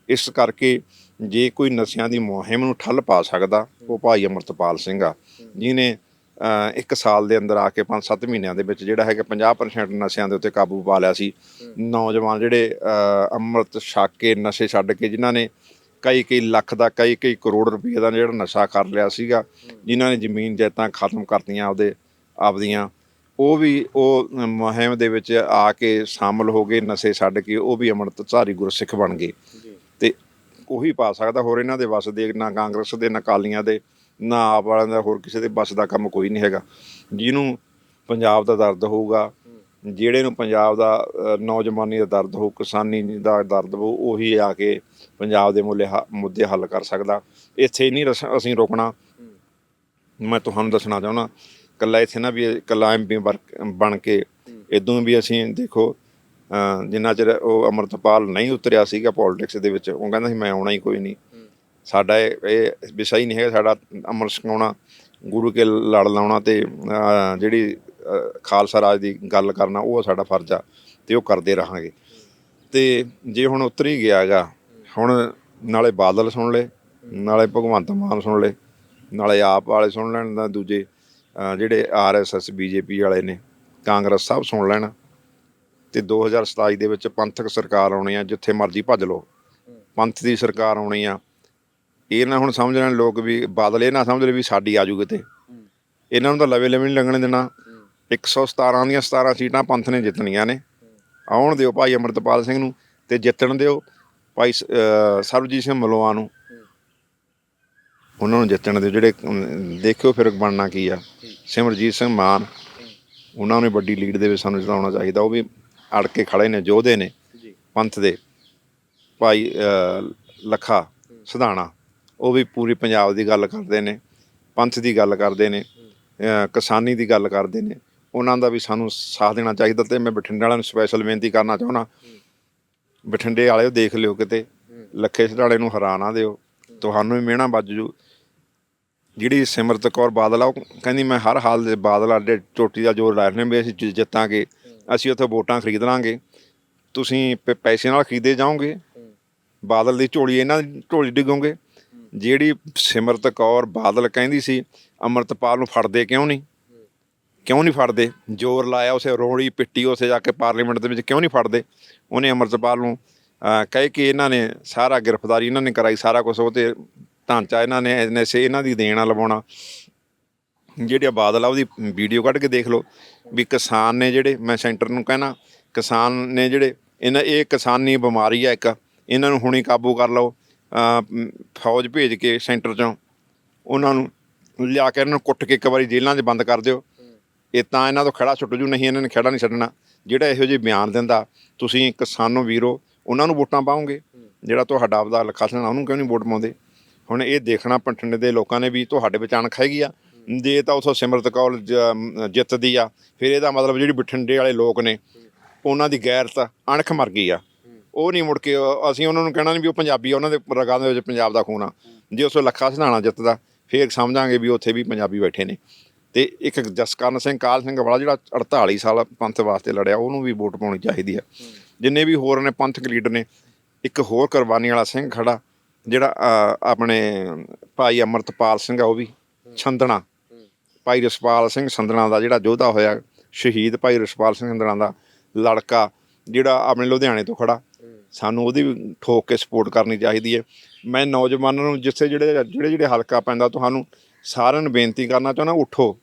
Speaker 1: ਇਸ ਕਰਕੇ ਜੇ ਕੋਈ ਨਸ਼ਿਆਂ ਦੀ ਮੁਹਿੰਮ ਨੂੰ ਠੱਲ ਪਾ ਸਕਦਾ, ਉਹ ਭਾਈ ਅਮਰਤਪਾਲ ਸਿੰਘ ਆ ਜਿਨੇ ਇੱਕ ਸਾਲ ਦੇ ਅੰਦਰ ਆ ਕੇ 5-7 ਮਹੀਨਿਆਂ ਦੇ ਵਿੱਚ ਜਿਹੜਾ ਹੈਗਾ 50% ਨਸ਼ਿਆਂ ਦੇ ਉੱਤੇ ਕਾਬੂ ਪਾ ਲਿਆ ਸੀ। ਨੌਜਵਾਨ ਜਿਹੜੇ ਅੰਮ੍ਰਿਤ ਛਕ ਕੇ ਨਸ਼ੇ ਛੱਡ ਕੇ ਜਿਨ੍ਹਾਂ ਨੇ ਕਈ ਕਈ ਲੱਖ ਦਾ, ਕਈ ਕਈ ਕਰੋੜ ਰੁਪਏ ਦਾ ਜਿਹੜਾ ਨਸ਼ਾ ਕਰ ਲਿਆ ਸੀਗਾ, ਜਿਨ੍ਹਾਂ ਨੇ ਜ਼ਮੀਨ ਜਾਇਦਾਦਾਂ ਖਤਮ ਕਰਤੀਆਂ ਆਪਦੇ ਆਪਦੀਆਂ, ਉਹ ਵੀ ਉਹ ਮੁਹਿੰਮ ਦੇ ਵਿੱਚ ਆ ਕੇ ਸ਼ਾਮਲ ਹੋ ਗਏ, ਨਸ਼ੇ ਛੱਡ ਕੇ ਉਹ ਵੀ ਅੰਮ੍ਰਿਤਧਾਰੀ ਗੁਰਸਿੱਖ ਬਣ ਗਏ। ਉਹੀ ਪਾ ਸਕਦਾ ਹੋਰ ਇਹਨਾਂ ਦੇ ਵੱਸ ਦੇ ਨਾ ਕਾਂਗਰਸ ਦੇ ਨਾ ਅਕਾਲੀਆਂ ਦੇ ਨਾ ਆਪ ਵਾਲਿਆਂ ਦਾ ਹੋਰ ਕਿਸੇ ਦੇ ਵੱਸ ਦਾ ਕੰਮ ਕੋਈ ਨਹੀਂ ਹੈਗਾ। ਜਿਹਨੂੰ ਪੰਜਾਬ ਦਾ ਦਰਦ ਹੋਊਗਾ ਜਿਹੜੇ ਨੂੰ ਪੰਜਾਬ ਦਾ ਨੌਜਵਾਨੀ ਦਾ ਦਰਦ ਹੋਊ ਕਿਸਾਨੀ ਦਾ ਦਰਦ ਹੋਊ ਉਹੀ ਆ ਕੇ ਪੰਜਾਬ ਦੇ ਮੁੱਲੇ ਹ- ਮੁੱਦੇ ਹੱਲ ਕਰ ਸਕਦਾ। ਇੱਥੇ ਨਹੀਂ ਰਸ- ਅਸੀਂ ਰੋਕਣਾ। ਮੈਂ ਤੁਹਾਨੂੰ ਦੱਸਣਾ ਚਾਹੁੰਦਾ ਕੱਲਾ ਇੱਥੇ ਨਾ ਵੀ ਕੱਲਾ ਐਮਪੀ ਬਣ ਕੇ ਇਦੋਂ ਵੀ ਅਸੀਂ ਦੇਖੋ ਜਿੰਨਾ ਚਿਰ ਉਹ ਅਮਰਤਪਾਲ ਨਹੀਂ ਉਤਰਿਆ ਸੀਗਾ ਪੋਲਿਟਿਕਸ ਦੇ ਵਿੱਚ ਉਹ ਕਹਿੰਦਾ ਸੀ ਮੈਂ ਆਉਣਾ ਹੀ ਕੋਈ ਨਹੀਂ। ਸਾਡਾ ਇਹ ਵਿਸ਼ਾ ਹੀ ਨਹੀਂ ਹੈਗਾ ਸਾਡਾ ਅਮਰ ਛਕਾਉਣਾ ਗੁਰੂ ਕੇ ਲੜ ਲਾਉਣਾ ਤੇ ਜਿਹੜੀ ਖਾਲਸਾ ਰਾਜ ਦੀ ਗੱਲ ਕਰਨਾ ਉਹ ਸਾਡਾ ਫਰਜ਼ ਆ ਤੇ ਉਹ ਕਰਦੇ ਰਹਾਂਗੇ। ਤੇ ਜੇ ਹੁਣ ਉਤਰ ਹੀ ਗਿਆ ਹੈਗਾ ਹੁਣ ਨਾਲੇ ਬਾਦਲ ਸੁਣ ਲੈ ਨਾਲੇ ਭਗਵੰਤ ਮਾਨ ਸੁਣ ਲੈ ਨਾਲੇ ਆਪ ਵਾਲੇ ਸੁਣ ਲੈਣ ਦਾ ਦੂਜੇ ਜਿਹੜੇ ਆਰਐਸਐਸ ਬੀਜੇਪੀ ਵਾਲੇ ਨੇ ਕਾਂਗਰਸ ਸਭ ਸੁਣ ਲੈਣ ਤੇ 2027 ਦੇ ਵਿੱਚ ਪੰਥਕ ਸਰਕਾਰ ਆਉਣੀ ਆ ਜਿੱਥੇ ਮਰਜ਼ੀ ਭੱਜ ਲਓ। ਪੰਥ ਦੀ ਸਰਕਾਰ ਆਉਣੀ ਆ। ਇਹ ਨਾ ਹੁਣ ਸਮਝ ਲੈਣ ਲੋਕ ਵੀ ਬਾਦਲ ਇਹ ਨਾ ਸਮਝ ਲੈ ਵੀ ਸਾਡੀ ਆਜੂ ਕਿਤੇ। ਇਹਨਾਂ ਨੂੰ ਤਾਂ ਲਵੇ ਲਵੇ ਨਹੀਂ ਲੱਗਣ ਦੇਣਾ। 117 ਦੀਆਂ 17 ਸੀਟਾਂ ਪੰਥ ਨੇ ਜਿੱਤਣੀਆਂ ਨੇ। ਆਉਣ ਦਿਓ ਭਾਈ ਅਮਰਤਪਾਲ ਸਿੰਘ ਨੂੰ ਤੇ ਜਿੱਤਣ ਦਿਓ ਭਾਈ ਸਰਬਜੀਤ ਸਿੰਘ ਮਲੋਆ ਨੂੰ। ਉਹਨਾਂ ਨੂੰ ਜਿੱਤਣ ਦਿਓ। ਜਿਹੜੇ ਦੇਖਿਓ ਫਿਰ ਬਣਨਾ ਕੀ ਆ। ਸਿਮਰਜੀਤ ਸਿੰਘ ਮਾਨ। ਉਹਨਾਂ ਨੂੰ ਵੱਡੀ ਲੀਡ ਦੇ ਵਿੱਚ ਸਾਨੂੰ ਜਿਤਾਉਣਾ ਚਾਹੀਦਾ। ਉਹ ਵੀ ਅੜ ਕੇ ਖੜੇ ਨੇ ਯੋਧੇ ਨੇ ਪੰਥ ਦੇ ਭਾਈ ਲੱਖਾ ਸਿਧਾਣਾ ਉਹ ਵੀ ਪੂਰੀ ਪੰਜਾਬ ਦੀ ਗੱਲ ਕਰਦੇ ਨੇ ਪੰਥ ਦੀ ਗੱਲ ਕਰਦੇ ਨੇ ਕਿਸਾਨੀ ਦੀ ਗੱਲ ਕਰਦੇ ਨੇ ਉਹਨਾਂ ਦਾ ਵੀ ਸਾਨੂੰ ਸਾਥ ਦੇਣਾ ਚਾਹੀਦਾ ਤੇ ਮੈਂ ਬਠਿੰਡੇ ਵਾਲਿਆਂ ਨੂੰ ਸਪੈਸ਼ਲ ਬੇਨਤੀ ਕਰਨਾ ਚਾਹੁੰਦਾ। ਬਠਿੰਡੇ ਵਾਲਿਓ ਦੇਖ ਲਿਓ ਕਿਤੇ ਲੱਖੇ ਸਿਧਾਣੇ ਨੂੰ ਹਰਾ ਨਾ ਦਿਓ ਤੁਹਾਨੂੰ ਵੀ ਮਿਹਣਾ ਵੱਜ ਜੂ। ਜਿਹੜੀ ਸਿਮਰਤ ਕੌਰ ਬਾਦਲ ਆ ਉਹ ਕਹਿੰਦੀ ਮੈਂ ਹਰ ਹਾਲ ਦੇ ਬਾਦਲ ਆਡੇ ਚੋਟੀ ਦਾ ਜ਼ੋਰ ਲਾ ਰਹੇ ਨੇ ਵੀ ਅਸੀਂ ਜਿੱਤਾਂਗੇ। ਅਸੀਂ ਉੱਥੇ ਵੋਟਾਂ ਖਰੀਦ ਲਾਂਗੇ। ਤੁਸੀਂ ਪ- ਪੈਸੇ ਨਾਲ ਖਰੀਦੇ ਜਾਓਗੇ। ਬਾਦਲ ਦੀ ਝੋਲੀ ਇਹਨਾਂ ਦੀ ਝੋਲੀ ਡਿੱਗੋਗੇ। ਜਿਹੜੀ ਸਿਮਰਤ ਕੌਰ ਬਾਦਲ ਕਹਿੰਦੀ ਸੀ ਅਮਰਤਪਾਲ ਨੂੰ ਫੜਦੇ ਕਿਉਂ ਨਹੀਂ? ਕਿਉਂ ਨਹੀਂ ਫੜਦੇ? ਜ਼ੋਰ ਲਾਇਆ ਉਸੇ ਰੋੜੀ ਪਿੱਟੀ ਉਸੇ ਜਾ ਕੇ ਪਾਰਲੀਮੈਂਟ ਦੇ ਵਿੱਚ ਕਿਉਂ ਨਹੀਂ ਫੜਦੇ? ਉਹਨੇ ਅਮਰਤਪਾਲ ਨੂੰ ਅਹ, ਕਹਿ ਕੇ ਇਹਨਾਂ ਨੇ ਸਾਰਾ ਗ੍ਰਿਫਤਾਰੀ ਇਹਨਾਂ ਨੇ ਕਰਾਈ ਸਾਰਾ ਕੁਝ ਉਹ ਤੇ ਢਾਂਚਾ ਇਹਨਾਂ ਨੇ ਨਸ਼ੇ ਇਹਨਾਂ ਦੀ ਦੇਣਾ ਲਵਾਉਣਾ। ਜਿਹੜੀ ਆ ਬਾਦਲ ਆ ਉਹਦੀ ਵੀਡੀਓ ਕੱਢ ਕੇ ਦੇਖ ਲਓ। ਵੀ ਕਿਸਾਨ ਨੇ ਜਿਹੜੇ, ਮੈਂ ਸੈਂਟਰ ਨੂੰ ਕਹਿਣਾ, ਕਿਸਾਨ ਨੇ ਜਿਹੜੇ, ਇਹਨਾਂ, ਇਹ ਕਿਸਾਨੀ ਬਿਮਾਰੀ ਆ ਇੱਕ, ਇਹਨਾਂ ਨੂੰ ਹੁਣੀ ਕਾਬੂ ਕਰ ਲਓ ਫੌਜ ਭੇਜ ਕੇ ਸੈਂਟਰ ਚੋਂ, ਉਹਨਾਂ ਨੂੰ ਲਿਆ ਕੇ ਇਹਨਾਂ ਨੂੰ ਕੁੱਟ ਕੇ ਇੱਕ ਵਾਰੀ ਜੇਲ੍ਹਾਂ 'ਚ ਬੰਦ ਕਰ ਦਿਓ। ਇਹ ਤਾਂ ਇਹਨਾਂ ਤੋਂ ਖੜਾ ਛੁੱਟ ਜੂ, ਨਹੀਂ ਇਹਨਾਂ ਨੇ ਖੜਾ ਨਹੀਂ ਛੱਡਣਾ। ਜਿਹੜਾ ਇਹੋ ਜਿਹੇ ਬਿਆਨ ਦਿੰਦਾ, ਤੁਸੀਂ ਕਿਸਾਨੋ ਵੀਰੋ, ਉਹਨਾਂ ਨੂੰ ਵੋਟਾਂ ਪਾਓਗੇ? ਜਿਹੜਾ ਤੁਹਾਡਾ ਆਪਦਾ ਲੱਖਾ ਸਣਾ ਉਹਨੂੰ ਕਿਉਂ ਨਹੀਂ ਵੋਟ ਪਾਉਂਦੇ? ਹੁਣ ਇਹ ਦੇਖਣਾ ਪਠੰਡੇ ਦੇ ਲੋਕਾਂ ਨੇ ਵੀ ਤੁਹਾਡੇ ਵਿੱਚ ਅਣਖ ਹੈਗੀ ਆ। ਜੇ ਤਾਂ ਉਥੋਂ ਸਿਮਰਤ ਕੌਰ ਜ- ਜਿੱਤਦੀ ਆ। ਫਿਰ ਇਹਦਾ ਮਤਲਬ ਜਿਹੜੀ ਬਠਿੰਡੇ ਵਾਲੇ ਲੋਕ ਨੇ ਉਹਨਾਂ ਦੀ ਗੈਰਤ ਅਣਖ ਮਰ ਗਈ ਆ। ਉਹ ਨਹੀਂ ਮੁੜ ਕੇ ਉਹ- ਅਸੀਂ ਉਹਨਾਂ ਨੂੰ ਕਹਿਣਾ ਨਹੀਂ ਵੀ ਉਹ ਪੰਜਾਬੀ ਆ ਉਹਨਾਂ ਦੇ ਰਗਾਂ ਦੇ ਵਿੱਚ ਪੰਜਾਬ ਦਾ ਖੂਨ ਆ। ਜੇ ਉਸੋ ਲੱਖਾ ਸਿਧਾਣਾ ਜਿੱਤਦਾ ਫਿਰ ਸਮਝਾਂਗੇ ਵੀ ਉੱਥੇ ਵੀ ਪੰਜਾਬੀ ਬੈਠੇ ਨੇ। ਤੇ ਇੱਕ ਜਸਕਰਨ ਸਿੰਘ ਕਾਲ ਸਿੰਘ ਵਾਲਾ ਜਿਹੜਾ 48 ਸਾਲ ਪੰਥ ਵਾਸਤੇ ਲੜਿਆ ਉਹਨੂੰ ਵੀ ਵੋਟ ਪਾਉਣੀ ਚਾਹੀਦੀ ਆ। ਜਿੰਨੇ ਵੀ ਹੋਰ ਨੇ ਪੰਥਕ ਲੀਡਰ ਨੇ ਇੱਕ ਹੋਰ ਕੁਰਬਾਨੀ ਵਾਲਾ ਸਿੰਘ ਖੜਾ ਜਿਹੜਾ ਅਹ, ਆਪਣੇ ਭਾਈ ਅਮਰਤਪਾਲ ਸਿੰਘ ਆ ਉਹ ਵੀ ਛੰਦਣਾ। ਭਾਈ ਰਸਪਾਲ ਸਿੰਘ ਸੰਧਣਾ ਦਾ ਜਿਹੜਾ ਯੋਧਾ ਹੋਇਆ, ਸ਼ਹੀਦ ਭਾਈ ਰਸਪਾਲ ਸਿੰਘ ਸੰਧਣਾ ਦਾ ਲੜਕਾ, ਜਿਹੜਾ ਆਪਣੇ ਲੁਧਿਆਣੇ ਤੋਂ ਖੜਾ। ਸਾਨੂੰ ਉਹਦੀ ਵੀ ਠੋਕ ਕੇ ਸਪੋਰਟ ਕਰਨੀ ਚਾਹੀਦੀ ਹੈ। ਮੈਂ ਨੌਜਵਾਨਾਂ ਨੂੰ ਜਿੱਥੇ ਜਿਹੜੇ ਜਿਹੜੇ ਜਿਹੜੇ ਹਲਕਾ ਪੈਂਦਾ, ਤੁਹਾਨੂੰ ਸਾਰਿਆਂ ਨੂੰ ਬੇਨਤੀ ਕਰਨਾ ਚਾਹੁੰਦਾ, ਉੱਠੋ।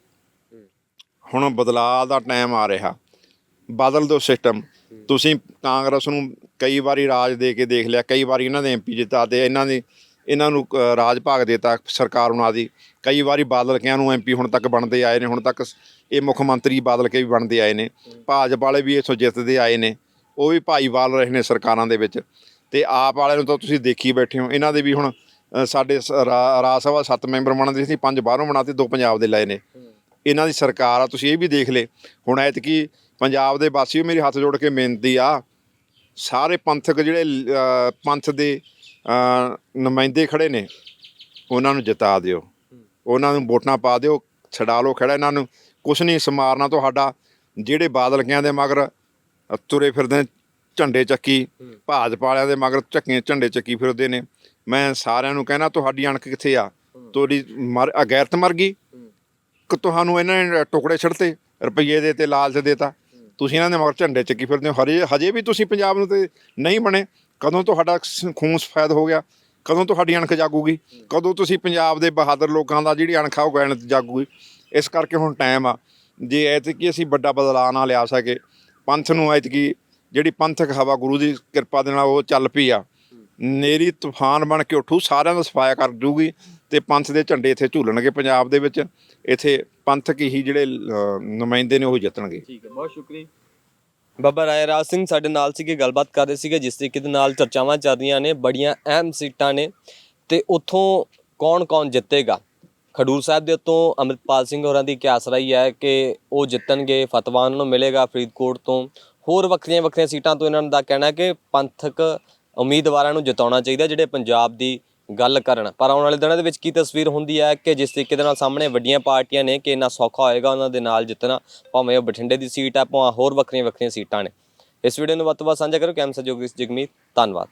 Speaker 1: ਹੁਣ ਬਦਲਾਅ ਦਾ ਟਾਈਮ ਆ ਰਿਹਾ। ਬਦਲ ਦਿਓ ਸਿਸਟਮ ਤੁਸੀਂ ਕਾਂਗਰਸ ਨੂੰ ਕਈ ਵਾਰੀ ਰਾਜ ਦੇ ਕੇ ਦੇਖ ਲਿਆ, ਕਈ ਵਾਰੀ ਇਹਨਾਂ ਦੇ ਐਮਪੀ ਜਿੱਤਾ ਤੇ ਇਹਨਾਂ ਦੀ ਇਹਨਾਂ ਨੂੰ ਰਾਜ ਭਾਗ ਦੇਤਾ ਸਰਕਾਰ ਉਹਨਾਂ ਦੀ। ਕਈ ਵਾਰੀ ਬਾਦਲ ਕਿਆਂ ਨੂੰ ਐਮਪੀ ਹੁਣ ਤੱਕ ਬਣਦੇ ਆਏ ਨੇ, ਹੁਣ ਤੱਕ ਇਹ ਮੁੱਖ ਮੰਤਰੀ ਬਾਦਲ ਕੇ ਵੀ ਬਣਦੇ ਆਏ ਨੇ। ਭਾਜਪਾ ਵਾਲੇ ਵੀ ਇੱਥੋਂ ਜਿੱਤਦੇ ਆਏ ਨੇ। ਉਹ ਵੀ ਭਾਈਵਾਲ ਰਹੇ ਨੇ ਸਰਕਾਰਾਂ ਦੇ ਵਿੱਚ। ਤੇ ਆਪ ਵਾਲਿਆਂ ਨੂੰ ਤਾਂ ਤੁਸੀਂ ਦੇਖੀ ਬੈਠੇ ਹੋ। ਇਹਨਾਂ ਦੇ ਵੀ ਹੁਣ ਸਾਡੇ ਸ- ਰਾ- ਰਾਜ ਸਭਾ ਸੱਤ ਮੈਂਬਰ ਬਣਾਉਂਦੇ ਸੀ, ਪੰਜ ਬਾਹਰੋਂ ਬਣਾਤੇ, ਦੋ ਪੰਜਾਬ ਦੇ ਲਏ ਨੇ। ਇਹਨਾਂ ਦੀ ਸਰਕਾਰ ਆ, ਤੁਸੀਂ ਇਹ ਵੀ ਦੇਖ ਲੇ ਹੁਣ ਐਤਕੀ ਪੰਜਾਬ ਦੇ ਵਾਸੀਓ ਮੇਰੇ ਹੱਥ ਜੋੜ ਕੇ ਬੇਨਤੀ ਆ, ਸਾਰੇ ਪੰਥਕ ਜਿਹੜੇ ਪੰਥ ਦੇ ਨੁਮਾਇੰਦੇ ਖੜੇ ਨੇ, ਉਹਨਾਂ ਨੂੰ ਜਿਤਾ ਦਿਓ। ਉਹਨਾਂ ਨੂੰ ਵੋਟਾਂ ਪਾ ਦਿਓ, ਛਡਾ ਲਓ ਖੜਾ। ਇਹਨਾਂ ਨੂੰ ਕੁਛ ਨਹੀਂ ਸਮਾਰਨਾ ਤੁਹਾਡਾ। ਜਿਹੜੇ ਬਾਦਲ ਕਿਆਂ ਦੇ ਮਗਰ ਤੁਰੇ ਫਿਰਦੇ ਨੇ, ਝੰਡੇ ਚੱਕੀ ਭਾਜਪਾ ਵਾਲਿਆਂ ਦੇ ਮਗਰ ਝੱਕੀਆਂ, ਝੰਡੇ ਚੱਕੀ ਫਿਰਦੇ ਨੇ। ਮੈਂ ਸਾਰਿਆਂ ਨੂੰ ਕਹਿਣਾ, ਤੁਹਾਡੀ ਅਣਖ ਕਿੱਥੇ ਆ? ਤੁਹਾਡੀ ਮਰ, ਅਗੈਰਤ ਮਰ ਗਈ। ਕਿ ਤੁਹਾਨੂੰ ਇਹਨਾਂ ਨੇ ਟੁਕੜੇ ਛੱਡਤੇ ਰੁਪਈਏ ਦੇ ਤੇ ਲਾਲਚ ਦੇਤਾ। ਤੁਸੀਂ ਇਹਨਾਂ ਦੇ ਮਗਰ ਝੰਡੇ ਚੱਕੀ ਫਿਰਦੇ ਹੋ। ਹਜੇ ਹਜੇ ਵੀ ਤੁਸੀਂ ਪੰਜਾਬ ਨੂੰ ਤੇ ਨਹੀਂ ਬਣੇ। ਕਦੋਂ ਤੁਹਾਡਾ ਸ- ਖੂਨ ਸਫੈਦ ਹੋ ਗਿਆ ਕਦੋਂ ਤੁਹਾਡੀ ਅਣਖ ਜਾਗੂਗੀ ਕਦੋਂ ਤੁਸੀਂ ਪੰਜਾਬ ਦੇ ਬਹਾਦਰ ਲੋਕਾਂ ਦਾ ਜਿਹੜੀ ਅਣਖ ਆ ਉਹ ਗੈਣ ਜਾਗੂਗੀ। ਇਸ ਕਰਕੇ ਹੁਣ ਟਾਈਮ ਆ ਜੇ ਐਤਕੀ ਅਸੀਂ ਵੱਡਾ ਬਦਲਾਅ ਨਾ ਲਿਆ ਸਕੇ ਪੰਥ ਨੂੰ ਐਤਕੀ ਜਿਹੜੀ ਪੰਥਕ ਹਵਾ ਗੁਰੂ ਦੀ ਕਿਰਪਾ ਦੇ ਨਾਲ ਉਹ ਚੱਲ ਪਈ ਆ ਨੇਰੀ ਤੂਫਾਨ ਬਣ ਕੇ ਉੱਠੂ ਸਾਰਿਆਂ ਦਾ ਸਫਾਇਆ ਕਰ ਜੂਗੀ ਤੇ ਪੰਥ ਦੇ ਝੰਡੇ ਇੱਥੇ ਝੂਲਣਗੇ ਪੰਜਾਬ ਦੇ ਵਿੱਚ ਇੱਥੇ ਪੰਥਕ ਹੀ ਜਿਹੜੇ ਅਹ, ਨੁਮਾਇੰਦੇ ਨੇ ਉਹ ਜਿੱਤਣਗੇ।
Speaker 2: ਠੀਕ ਹੈ ਬਹੁਤ ਸ਼ੁਕਰੀਆ। ਬਾਬਾ ਰਾਏ ਰਾਜ ਸਿੰਘ ਸਾਡੇ ਨਾਲ ਸੀਗੇ, ਗੱਲਬਾਤ ਕਰ ਰਹੇ ਸੀਗੇ, ਜਿਸ ਤਰੀਕੇ ਦੇ ਨਾਲ ਚਰਚਾਵਾਂ ਚੱਲ ਰਹੀਆਂ ਨੇ, ਬੜੀਆਂ ਅਹਿਮ ਸੀਟਾਂ ਨੇ। ਤੇ ਉੱਥੋਂ ਕੌਣ-ਕੌਣ ਜਿੱਤੇਗਾ? ਖਡੂਰ ਸਾਹਿਬ ਦੇ ਉੱਤੋਂ ਅੰਮ੍ਰਿਤਪਾਲ ਸਿੰਘ ਹੋਰਾਂ ਦੀ ਕਿਆਸ ਰਹੀ ਹੈ ਕਿ ਉਹ ਜਿੱਤਣਗੇ, ਫਤਵਾ ਉਹਨਾਂ ਨੂੰ ਮਿਲੇਗਾ ਫਰੀਦਕੋਟ ਤੋਂ। ਹੋਰ ਵੱਖਰੀਆਂ ਵੱਖਰੀਆਂ ਸੀਟਾਂ ਤੋਂ ਇਹਨਾਂ ਦਾ ਕਹਿਣਾ ਕਿ ਪੰਥਕ ਉਮੀਦਵਾਰਾਂ ਨੂੰ ਜਿਤਾਉਣਾ ਚਾਹੀਦਾ, ਜਿਹੜੇ ਪੰਜਾਬ ਦੀ ਗੱਲ ਕਰਨ। ਪਰ ਆਉਣ ਵਾਲੇ ਦਿਨਾਂ ਦੇ ਵਿੱਚ ਕੀ ਤਸਵੀਰ ਹੁੰਦੀ ਹੈ ਕਿ ਜਿਸ ਤਰੀਕੇ ਦੇ ਨਾਲ ਸਾਹਮਣੇ ਵੱਡੀਆਂ ਪਾਰਟੀਆਂ ਨੇ ਕਿ ਇੰਨਾ ਸੌਖਾ ਹੋਏਗਾ ਉਹਨਾਂ ਦੇ ਨਾਲ ਜਿੱਤਣਾ, ਭਾਵੇਂ ਉਹ ਬਠਿੰਡੇ ਦੀ ਸੀਟ ਹੈ ਭਾਵੇਂ ਹੋਰ ਵੱਖਰੀਆਂ ਵੱਖਰੀਆਂ ਸੀਟਾਂ ਨੇ। ਇਸ ਵੀਡੀਓ ਨੂੰ ਵੱਧ ਤੋਂ ਵੱਧ ਸਾਂਝਾ ਕਰੋ। ਕੈਮਸਾ ਜੋਗਿਸ ਜਗਮੀਤ। ਧੰਨਵਾਦ।